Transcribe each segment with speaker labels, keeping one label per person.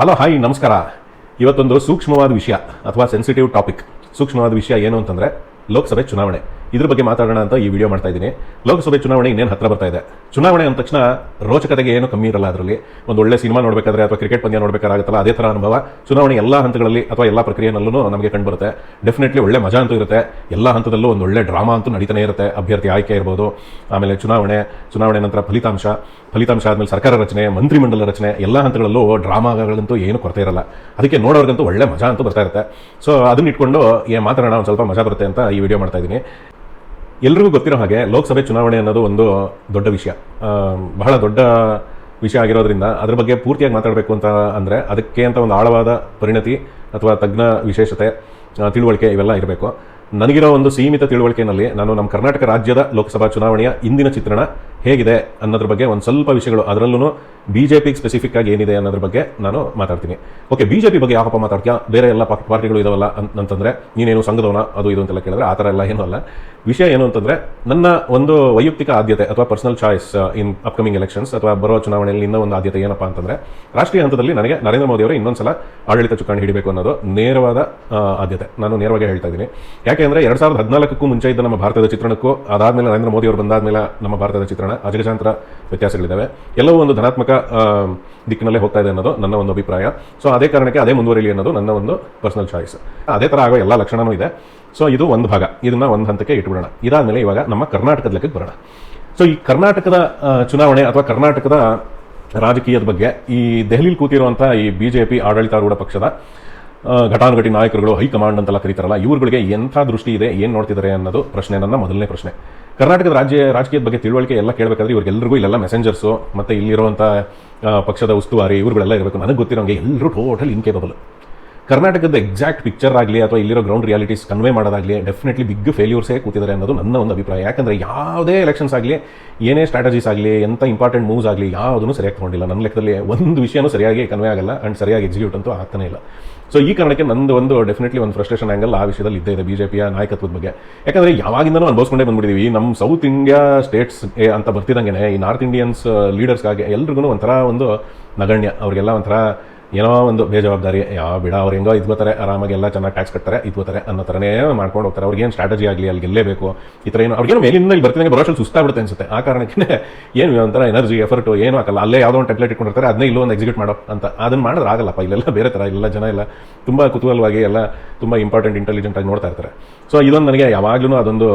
Speaker 1: Hello, hi, ನಮಸ್ಕಾರ. ಇವತ್ತೊಂದು ಸೂಕ್ಷ್ಮವಾದ ವಿಷಯ, ಅಥವಾ ಸೆನ್ಸಿಟಿವ್ ಟಾಪಿಕ್ ಸೂಕ್ಷ್ಮವಾದ ವಿಷಯ ಏನು ಅಂತಂದ್ರೆ ಲೋಕಸಭೆ ಚುನಾವಣೆ. ಇದ್ರ ಬಗ್ಗೆ ಮಾತಾಡೋಣ ಅಂತ ಈ ವಿಡಿಯೋ ಮಾಡ್ತಾ ಇದ್ದೀನಿ. ಲೋಕಸಭೆ ಚುನಾವಣೆ ಇನ್ನೇನು ಹತ್ರ ಬರ್ತಾ ಇದೆ. ಚುನಾವಣೆ ಅಂದ ತಕ್ಷಣ ರೋಚಕತೆಗೆ ಏನು ಕಮ್ಮಿ ಇರಲ್ಲ ಅದರಲ್ಲಿ. ಒಂದು ಒಳ್ಳೆ ಸಿನಿಮಾ ನೋಡಬೇಕಾದ್ರೆ ಅಥವಾ ಕ್ರಿಕೆಟ್ ಪಂದ್ಯ ನೋಡಬೇಕಾಗುತ್ತಲ್ಲ ಅದೇ ಥರ ಅನುಭವ. ಚುನಾವಣೆ ಎಲ್ಲ ಹಂತಗಳಲ್ಲಿ ಅಥವಾ ಎಲ್ಲ ಪ್ರಕ್ರಿಯೆನಲ್ಲೂ ನಮಗೆ ಕಂಡುಬರುತ್ತೆ. ಡೆಫಿನೆಟ್ಲಿ ಒಳ್ಳೆ ಮಜಾ ಅಂತೂ ಇರುತ್ತೆ. ಎಲ್ಲ ಹಂತದಲ್ಲೂ ಒಂದು ಒಳ್ಳೆ ಡ್ರಾಮಾ ಅಂತೂ ನಡೀತಾನೆ ಇರುತ್ತೆ. ಅಭ್ಯರ್ಥಿ ಆಯ್ಕೆ ಇರ್ಬೋದು, ಆಮೇಲೆ ಚುನಾವಣೆ ಚುನಾವಣೆ ನಂತರ ಫಲಿತಾಂಶ. ಫಲಿತಾಂಶ ಆದಮೇಲೆ ಸರ್ಕಾರ ರಚನೆ, ಮಂತ್ರಿಮಂಡಲ ರಚನೆ, ಎಲ್ಲ ಹಂತಗಳಲ್ಲೂ ಡ್ರಾಮಾಗಳಂತೂ ಏನು ಕೊರತೆ ಇರಲ್ಲ. ಅದಕ್ಕೆ ನೋಡೋರ್ಗಂತೂ ಒಳ್ಳೆ ಮಜಾ ಅಂತೂ ಬರ್ತಾ ಇರುತ್ತೆ. ಸೊ ಅದನ್ನ ಇಟ್ಕೊಂಡು ಏನ್ ಮಾತಾಡೋಣ, ಒಂದು ಸ್ವಲ್ಪ ಮಜಾ ಬರುತ್ತೆ ಅಂತ ಈ ವಿಡಿಯೋ ಮಾಡ್ತಾ ಇದ್ದೀನಿ. ಎಲ್ರಿಗೂ ಗೊತ್ತಿರೋ ಹಾಗೆ ಲೋಕಸಭೆ ಚುನಾವಣೆ ಅನ್ನೋದು ಒಂದು ದೊಡ್ಡ ವಿಷಯ. ಬಹಳ ದೊಡ್ಡ ವಿಷಯ ಆಗಿರೋದ್ರಿಂದ ಅದ್ರ ಬಗ್ಗೆ ಪೂರ್ತಿಯಾಗಿ ಮಾತಾಡಬೇಕು ಅಂತ ಅಂದರೆ ಅದಕ್ಕೆ ಅಂತ ಒಂದು ಆಳವಾದ ಪರಿಣತಿ ಅಥವಾ ತಜ್ಞ ವಿಶೇಷತೆ ತಿಳುವಳಿಕೆ ಇವೆಲ್ಲ ಇರಬೇಕು. ನನಗಿರೋ ಒಂದು ಸೀಮಿತ ತಿಳುವಳಿಕೆಯಲ್ಲಿ ನಾನು ನಮ್ಮ ಕರ್ನಾಟಕ ರಾಜ್ಯದ ಲೋಕಸಭಾ ಚುನಾವಣೆಯ ಇಂದಿನ ಚಿತ್ರಣ ಹೇಗಿದೆ ಅನ್ನೋದ್ರ ಬಗ್ಗೆ ಒಂದು ಸ್ವಲ್ಪ ವಿಷಯಗಳು ಅದರಲ್ಲೂ ಬಿ ಜೆ ಪಿಗೆ ಸ್ಪೆಸಿಫಿಕ್ ಆಗಿ ಏನಿದೆ ಅನ್ನೋದ್ರ ಬಗ್ಗೆ ನಾನು ಮಾತಾಡ್ತೀನಿ. ಓಕೆ ಬಿ ಜೆ ಪಿ ಬಗ್ಗೆ ಯಾವಪ್ಪ ಮಾತಾಡ್ತೀಯಾ? ಬೇರೆ ಎಲ್ಲ ಪಾರ್ಟಿಗಳು ಇದಾವಲ್ಲ ಅಂತ- ಅಂತಂದ್ರೆ, ನೀನೇನು ಸಂಘದವನ, ಅದು ಇದು ಅಂತೆಲ್ಲ ಕೇಳಿದ್ರೆ ಆ ಥರ ಎಲ್ಲ ಏನೂ ಅಲ್ಲ. ವಿಷಯ ಏನು ಅಂತಂದ್ರೆ, ನನ್ನ ಒಂದು ವೈಯಕ್ತಿಕ ಆದ್ಯತೆ ಅಥವಾ personal choice in upcoming elections ಅಥವಾ ಬರೋ ಚುನಾವಣೆಯಲ್ಲಿ ಇನ್ನೂ ಒಂದು ಆದ್ಯತೆ ಏನಪ್ಪಾ ಅಂತಂದ್ರೆ, ರಾಷ್ಟ್ರೀಯ ಹಂತದಲ್ಲಿ ನನಗೆ ನರೇಂದ್ರ ಮೋದಿ ಅವರು ಇನ್ನೊಂದ್ಸಲ ಆಡಳಿತ ಚುಕ್ಕಾಣಿ ಹಿಡಿಬೇಕು ಅನ್ನೋದು ನೇರವಾದ ಆದ್ಯತೆ. ನಾನು ನೇರವಾಗಿ ಹೇಳ್ತಾ ಇದ್ದೀನಿ. ಯಾಕೆ ಅಂದ್ರೆ ಎರಡ್ ಸಾವಿರದ ಹದಿನಾಲ್ಕಕ್ಕೂ ಮುಂಚೆ ಇದ್ದ ನಮ್ಮ ಭಾರತದ ಚಿತ್ರಣಕ್ಕೂ, ಅದಾದ್ಮೇಲೆ ನರೇಂದ್ರ ಮೋದಿ ಅವರು ಬಂದಾದ್ಮೇಲೆ ನಮ್ಮ ಭಾರತದ ಚಿತ್ರಣ ಅಜಗಜಾಂತರ ವ್ಯತ್ಯಾಸಗಳಿದ್ದಾವೆ ಎಲ್ಲವೂ ಒಂದು ಧನಾತ್ಮಕ ದಿಕ್ಕಿನಲ್ಲೇ ಹೋಗ್ತಾ ಇದೆ ಅನ್ನೋದು ನನ್ನ ಒಂದು ಅಭಿಪ್ರಾಯ. ಸೊ, ಅದೇ ಕಾರಣಕ್ಕೆ ಅದೇ ಮುಂದುವರಿಲಿ ಅನ್ನೋದು ನನ್ನ ಒಂದು ಪರ್ಸನಲ್ ಚಾಯ್ಸ್ ಅದೇ ಥರ ಆಗೋ ಎಲ್ಲ ಲಕ್ಷಣವೂ ಇದೆ. ಸೊ, ಇದು ಒಂದು ಭಾಗ. ಇದನ್ನ ಒಂದು ಹಂತಕ್ಕೆ ಇಟ್ಬಿಡೋಣ. ಇದಾದ್ಮೇಲೆ ಇವಾಗ ನಮ್ಮ ಕರ್ನಾಟಕದ ಲೆಕ್ಕಕ್ಕೆ ಬರೋಣ. ಸೊ, ಈ ಕರ್ನಾಟಕದ ಚುನಾವಣೆ ಅಥವಾ ಕರ್ನಾಟಕದ ರಾಜಕೀಯದ ಬಗ್ಗೆ ಈ ದೆಹಲಿಲಿ ಕೂತಿರುವಂಥ ಈ ಬಿ ಜೆ ಪಿ ಆಡಳಿತಾರೂಢ ಪಕ್ಷದ ಘಟಾನುಘಟಿ ನಾಯಕರುಗಳು ಹೈಕಮಾಂಡ್ ಅಂತೆಲ್ಲ ಕರೀತಾರಲ್ಲ, ಇವರುಗಳಿಗೆ ಎಂಥ ದೃಷ್ಟಿ ಇದೆ, ಏನು ನೋಡ್ತಿದ್ದಾರೆ ಅನ್ನೋದು ಪ್ರಶ್ನೆ, ನನ್ನ ಮೊದಲನೇ ಪ್ರಶ್ನೆ. ಕರ್ನಾಟಕದ ರಾಜ್ಯ ರಾಜಕೀಯದ ಬಗ್ಗೆ ತಿಳುವಳಿಕೆ ಎಲ್ಲ ಕೇಳಬೇಕಾದ್ರೆ ಇವ್ರಿಗೆಲ್ಲರಿಗೂ ಇಲ್ಲೆಲ್ಲ ಮೆಸೆಂಜರ್ಸು ಮತ್ತು ಇಲ್ಲಿರುವಂಥ ಪಕ್ಷದ ಉಸ್ತುವಾರಿ, ಇವ್ರುಗಳೆಲ್ಲ ಇರಬೇಕು. ನನಗೆ ಗೊತ್ತಿರೋಂಗೆ ಎಲ್ಲರೂ ಟೋಟಲ್ ಇನ್ಕೇಬಲ್ ಕರ್ನಾಟಕದ ಎಕ್ಸಾಕ್ಟ್ ಪಿಕ್ಚರ್ ಆಗಲಿ ಅಥವಾ ಇಲ್ಲಿರೋ ಗ್ರೌಂಡ್ ರಿಯಾಲಿಟೀಸ್ ಕನ್ವೆ ಮಾಡೋದಾಗಲಿ ಡೆಫಿನೆಟ್ಲಿ ಬಿಗ್ ಫೇಲ್ಯೂರ್ಸೇ ಕೂತಿದ್ದಾರೆ ಅನ್ನೋದು ನನ್ನ ಒಂದು ಅಭಿಪ್ರಾಯ. ಯಾಕಂದರೆ ಯಾವುದೇ ಎಲೆಕ್ಷನ್ಸ್ ಆಗಲಿ, ಏನೇ ಸ್ಟ್ರಾಟಜೀಸ್ ಆಗಲಿ ಎಂಥ ಇಂಪಾರ್ಟೆಂಟ್ ಮೂವ್ಸ್ ಆಗಲಿ ಯಾವುದನ್ನು ಸರಿಯಾಗಿ ತೊಗೊಂಡಿಲ್ಲ. ನನ್ನ ಲೆಕ್ಕದಲ್ಲಿ ಒಂದು ವಿಷಯನೂ ಸರಿಯಾಗಿ ಕನ್ವೆ ಆಗಲ್ಲ ಆ್ಯಂಡ್ ಸರಿಯಾಗಿ ಎಕ್ಸಿಕ್ಯೂಟ್ ಅಂತೂ ಆಗ್ತಾನೇ ಇಲ್ಲ. ಸೊ ಈ ಕಾರಣಕ್ಕೆ ನಂದು ಒಂದು ಡೆಫಿನೆಟ್ಲಿ ಒಂದು ಫ್ರಸ್ಟ್ರೇಷನ್ ಆ್ಯಂಗಲ್ ಆ ವಿಷಯದಲ್ಲಿ ಇದ್ದೇ ಇದೆ ಬಿಜೆಪಿಯ ನಾಯಕತ್ವದ ಬಗ್ಗೆ. ಯಾಕಂದರೆ ಯಾವಾಗಿಂದನೂ ಅನುಭವಿಸ್ಕೊಂಡೇ ಬಂದ್ಬಿಟ್ಟಿದ್ದೀವಿ ನಮ್ಮ ಸೌತ್ ಇಂಡಿಯಾ ಸ್ಟೇಟ್ಸ್ ಅಂತ ಬರ್ತಿದ್ದಂಗೆ ಈ ನಾರ್ತ್ ಇಂಡಿಯನ್ಸ್ ಲೀಡರ್ಸ್ಗಾಗಿ ಎಲ್ರಿಗೂ ಒಂಥರ ಒಂದು ನಗಣ್ಯ. ಅವರಿಗೆಲ್ಲ ಒಂಥರ ಏನೋ ಒಂದು ಬೇಜವಾಬ್ದಾರಿ ಯಾವ ಬಿಡ, ಅವ್ರು ಹೆಂಗೋ ಇದ್ಕೋತಾರೆ, ಆರಾಮಾಗಿ ಎಲ್ಲ ಚೆನ್ನಾಗಿ ಟ್ಯಾಕ್ಸ್ ಕಟ್ತಾರೆ, ಇದ್ಕೋತಾರೆ ಅನ್ನೋ ಥರನೇ ಮಾಡ್ಕೊಂಡು ಹೋಗ್ತಾರೆ. ಅವ್ರಿಗೇನು ಸ್ಟ್ರಾಟಜಿ ಆಗಲಿ, ಅಲ್ಲಿ ಗೆಲ್ಲೇಬೇಕು? ಈ ಥರ ಏನು, ಅವ್ರಿಗೇನು ಮೇಲಿಂದ ಇಲ್ಲಿ ಬರ್ತಿದ್ದಂಗೆ ಬರೋಷ್ಟು ಸುಸ್ತಾಗ್ಬಿಡುತ್ತೆ ಅನ್ಸುತ್ತೆ. ಆ ಕಾರಣಕ್ಕೆ ಏನು ಒಂಥರ ಎನರ್ಜಿ ಎಫರ್ಟು ಏನು ಹಾಕಲ್ಲ. ಅಲ್ಲೇ ಯಾವುದೋ ಒಂದು ಟೆಂಪ್ಲೇಟ್ ಇಟ್ಕೊಂಡಿರ್ತಾರೆ ಅದನ್ನೇ ಇಲ್ಲೂ ಒಂದು ಎಕ್ಸಿಕ್ಯೂಟ್ ಮಾಡೋ ಅಂತ. ಅದನ್ನು ಮಾಡಿದ್ರೆ ಆಗಲ್ಲಪ್ಪ. ಇಲ್ಲೆಲ್ಲ ಬೇರೆ ಥರ ಇಲ್ಲ ಜನ ಎಲ್ಲ ತುಂಬ ಕುತೂಹಲವಾಗಿ ಎಲ್ಲ ತುಂಬ ಇಂಪಾರ್ಟೆಂಟ್ ಇಂಟೆಲಿಜೆಂಟ್ ಆಗಿ ನೋಡ್ತಾ ಇರ್ತಾರೆ. ಸೊ ಇದೊಂದು ನನಗೆ ಯಾವಾಗಲೂ ಅದೊಂದು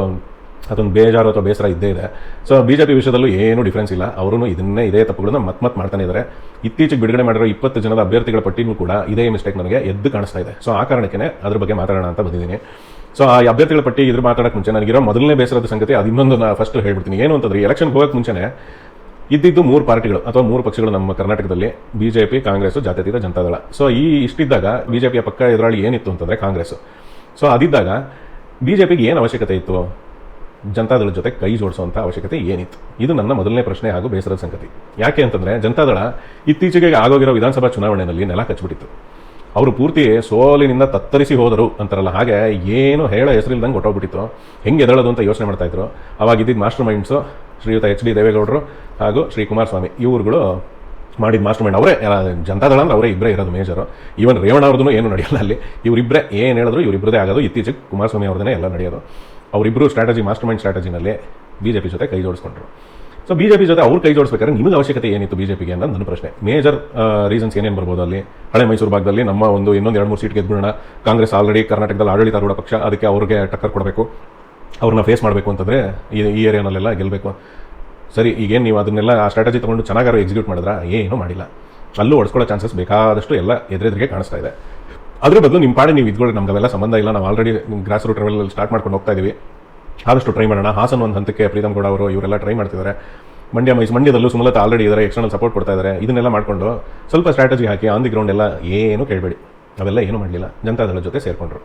Speaker 1: ಅದೊಂದು ಬೇಜಾರು ಅಥವಾ ಬೇಸರ ಇದ್ದೇ ಇದೆ. ಸೊ ಬಿ ಜೆ ಪಿ ವಿಷಯದಲ್ಲೂ ಏನೂ ಡಿಫ್ರೆನ್ಸ್ ಇಲ್ಲ. ಅವರು ಇದನ್ನೇ, ಇದೇ ತಪ್ಪುಗಳನ್ನ ಮತ್ತೆ ಮತ್ತೆ ಮಾಡ್ತಾನೆ ಇದ್ದಾರೆ ಇತ್ತೀಚೆಗೆ ಬಿಡುಗಡೆ ಮಾಡಿರೋ ಇಪ್ಪತ್ತು ಜನದ ಅಭ್ಯರ್ಥಿಗಳ ಪಟ್ಟಿನೂ ಕೂಡ ಇದೇ ಮಿಸ್ಟೇಕ್ ನನಗೆ ಎದ್ದು ಕಾಣಿಸ್ತಾ ಇದೆ. ಸೊ ಆ ಕಾರಣಕ್ಕೆ ಅದ್ರ ಬಗ್ಗೆ ಮಾತಾಡೋಣ ಅಂತ ಬಂದಿದ್ದೀನಿ. ಸೊ ಆ ಅಭ್ಯರ್ಥಿಗಳ ಪಟ್ಟಿ ಇದ್ರ ಮಾತಾಡೋಕೆ ಮುಂಚೆ ನನಗಿರೋ ಮೊದಲನೇ ಬೇಸರದ ಸಂಗತಿ ಅದು ಇನ್ನೊಂದು ನಾನು ಫಸ್ಟ್ ಹೇಳ್ಬಿಡ್ತೀನಿ. ಏನು ಅಂತಂದ್ರೆ ಎಲೆಕ್ಷನ್ ಹೋಗೋಕೆ ಮುಂಚೆನೆ ಇದ್ದಿದ್ದು ಮೂರು ಪಾರ್ಟಿಗಳು ಅಥವಾ ಮೂರು ಪಕ್ಷಗಳು ನಮ್ಮ ಕರ್ನಾಟಕದಲ್ಲಿ ಬಿಜೆಪಿ ಕಾಂಗ್ರೆಸ್, ಜಾತ್ಯತೀತ ಜನತಾದಳ ಸೊ ಈ ಇಷ್ಟಿದ್ದಾಗ ಬಿಜೆಪಿಯ ಪಕ್ಕ ಎದುರಾಳಿ ಏನಿತ್ತು ಅಂತಂದ್ರೆ ಕಾಂಗ್ರೆಸ್. ಸೊ ಅದಿದ್ದಾಗ ಬಿಜೆಪಿಗೆ ಏನು ಅವಶ್ಯಕತೆ ಇತ್ತು? ಜನತಾದಳದ ಜೊತೆ ಕೈ ಜೋಡಿಸುವಂಥ ಅವಶ್ಯಕತೆ ಏನಿತ್ತು? ಇದು ನನ್ನ ಮೊದಲನೇ ಪ್ರಶ್ನೆ ಹಾಗೂ ಬೇಸರದ ಸಂಗತಿ. ಯಾಕೆ ಅಂತಂದ್ರೆ, ಜನತಾದಳ ಇತ್ತೀಚೆಗೆ ಆಗೋಗಿರೋ ವಿಧಾನಸಭಾ ಚುನಾವಣೆಯಲ್ಲಿ ನೆಲ ಕಚ್ಚಿಬಿಟ್ಟಿತ್ತು. ಅವರು ಪೂರ್ತಿ ಸೋಲಿನಿಂದ ತತ್ತರಿಸಿ ಹೋದರು ಅಂತಾರಲ್ಲ, ಹಾಗೆ ಏನು ಹೇಳ ಹೆಸರಿಲ್ದಂಗೆ ಹೊಟ್ಟೋಗ್ಬಿಟ್ಟಿತ್ತು ಹೆಂಗೆ ಎದಳೋದು ಅಂತ ಯೋಚನೆ ಮಾಡ್ತಾ ಇದ್ರು. ಅವಾಗ ಇದ್ದಿದ್ದು ಮಾಸ್ಟರ್ ಮೈಂಡ್ಸು, ಶ್ರೀಯುತ ಎಚ್ ಡಿ ದೇವೇಗೌಡರು ಹಾಗೂ ಶ್ರೀ ಕುಮಾರಸ್ವಾಮಿ ಇವರುಗಳು ಮಾಡಿದ ಮಾಸ್ಟರ್ ಮೈಂಡ್ ಅವರೇ ಜನತಾದಳ ಅಂದ್ರೆ ಅವರೇ ಇಬ್ಬರೇ ಇರೋದು ಮೇಜರು. ಈವನ್ ರೇವಣ್ಣ ಅವ್ರದ್ದು ಏನು ನಡೆಯಲ್ಲ ಅಲ್ಲಿ. ಇವರಿಬ್ಬರೇ ಏನು ಹೇಳಿದ್ರು ಇವರಿಬ್ಬರದೇ ಆಗೋದು. ಇತ್ತೀಚೆಗೆ ಕುಮಾರಸ್ವಾಮಿ ಅವ್ರದ್ದೇ ಎಲ್ಲ ನಡೆಯೋದು. ಅವರಿಬ್ಬರು ಸ್ಟ್ರಾಟಜಿ ಮಾಸ್ಟರ್ ಮೈಂಡ್ ಸ್ಟ್ರಾಟಜಿನಲ್ಲಿ ಬಿ ಜೆ ಪಿ ಜೊತೆ ಕೈ ಜೋಡಿಸ್ಕೊಂಡ್ರು. ಸೊ ಬಿ ಜೆ ಪಿ ಜೊತೆ ಅವ್ರು ಕೈ ಜೋಡಿಸ್ಬೇಕಾದ್ರೆ ನಿಮಗೆ ಅವಶ್ಯಕತೆ ಏನಿತ್ತು ಬಿ ಜೆ ಪಿಗೆ ಅಂತ ನನ್ನ ಪ್ರಶ್ನೆ. ಮೇಜರ್ ರೀಸನ್ಸ್ ಏನೇನು ಬರ್ಬೋದು ಅಲ್ಲಿ? ಹಳೆ ಮೈಸೂರು ಭಾಗದಲ್ಲಿ ನಮ್ಮ ಒಂದು ಇನ್ನೊಂದು ಎರಡು ಮೂರು ಸೀಟ್ ಗೆದ್ಬಿಡೋಣ. ಕಾಂಗ್ರೆಸ್ ಆಲ್ರೆಡಿ ಕರ್ನಾಟಕದಲ್ಲಿ ಆಡಳಿತಾರೂಢ ಪಕ್ಷ, ಅದಕ್ಕೆ ಅವ್ರಿಗೆ ಟಕ್ಕರ್ ಕೊಡಬೇಕು. ಅವ್ರನ್ನ ಫೇಸ್ ಮಾಡಬೇಕು ಅಂತಂದರೆ ಈ ಈ ಏರಿಯಾನಲ್ಲೆಲ್ಲ ಗೆಲ್ಲಬೇಕು ಸರಿ, ಈಗೇನು ನೀವು ಅದನ್ನೆಲ್ಲ ಆ ಸ್ಟ್ರಾಟಜಿ ತೊಗೊಂಡು ಚೆನ್ನಾಗಾರು ಎಕ್ಸಿಕ್ಯೂಟ್ ಮಾಡಿದ್ರೆ? ಏನೂ ಮಾಡಿಲ್ಲ. ಅಲ್ಲೂ ಹೊಡ್ಸ್ಕೊಳ್ಳೋ ಚಾನ್ಸಸ್ ಬೇಕಾದಷ್ಟು ಎಲ್ಲ ಎದುರೆದುರಿಗೆ ಕಾಣಿಸ್ತಾ ಇದೆ. ಅದ್ರ ಬದಲು ನಿಮ್ಮ ಪಾಡಿ ನೀವು ಇದ್ಕೊಳ್ಳಿ, ನಮ್ಗೆ ಅವೆಲ್ಲ ಸಂಬಂಧ ಇಲ್ಲ. ನಾವು already grass root travel start ಮಾಡ್ಕೊಂಡು ಹೋಗ್ತಾ ಇದೀವಿ. ಆದಷ್ಟು ಟ್ರೈ ಮಾಡೋಣ. ಹಾಸನ ಒಂದು ಹಂತಕ್ಕೆ ಪ್ರೀತಮ್ ಗೌಡ ಅವರು ಇವರೆಲ್ಲ ಟ್ರೈ ಮಾಡ್ತಿದ್ದಾರೆ. ಮಂಡ್ಯ ಮೈಸ್ ಮಂಡ್ಯದಲ್ಲೂ ಸುಮಲತಾ ಆಲ್ರೆಡಿ ಇದ್ದಾರೆ ಎಕ್ಸ್ಟರ್ನಲ್ ಸಪೋರ್ಟ್ ಕೊಡ್ತಾ ಇದ್ದಾರೆ ಇದನ್ನೆಲ್ಲ ಮಾಡಿಕೊಂಡು ಸ್ವಲ್ಪ ಸ್ಟ್ರಾಟಜಿ ಹಾಕಿ ಆನ್ ದಿ ಗ್ರೌಂಡ್ ಎಲ್ಲ ಏನು ಕೇಳಬೇಡಿ. ಅವೆಲ್ಲ ಏನೂ ಮಾಡಲಿಲ್ಲ. ಜನತಾದಳದ ಜೊತೆ ಸೇರಿಕೊಂಡ್ರು.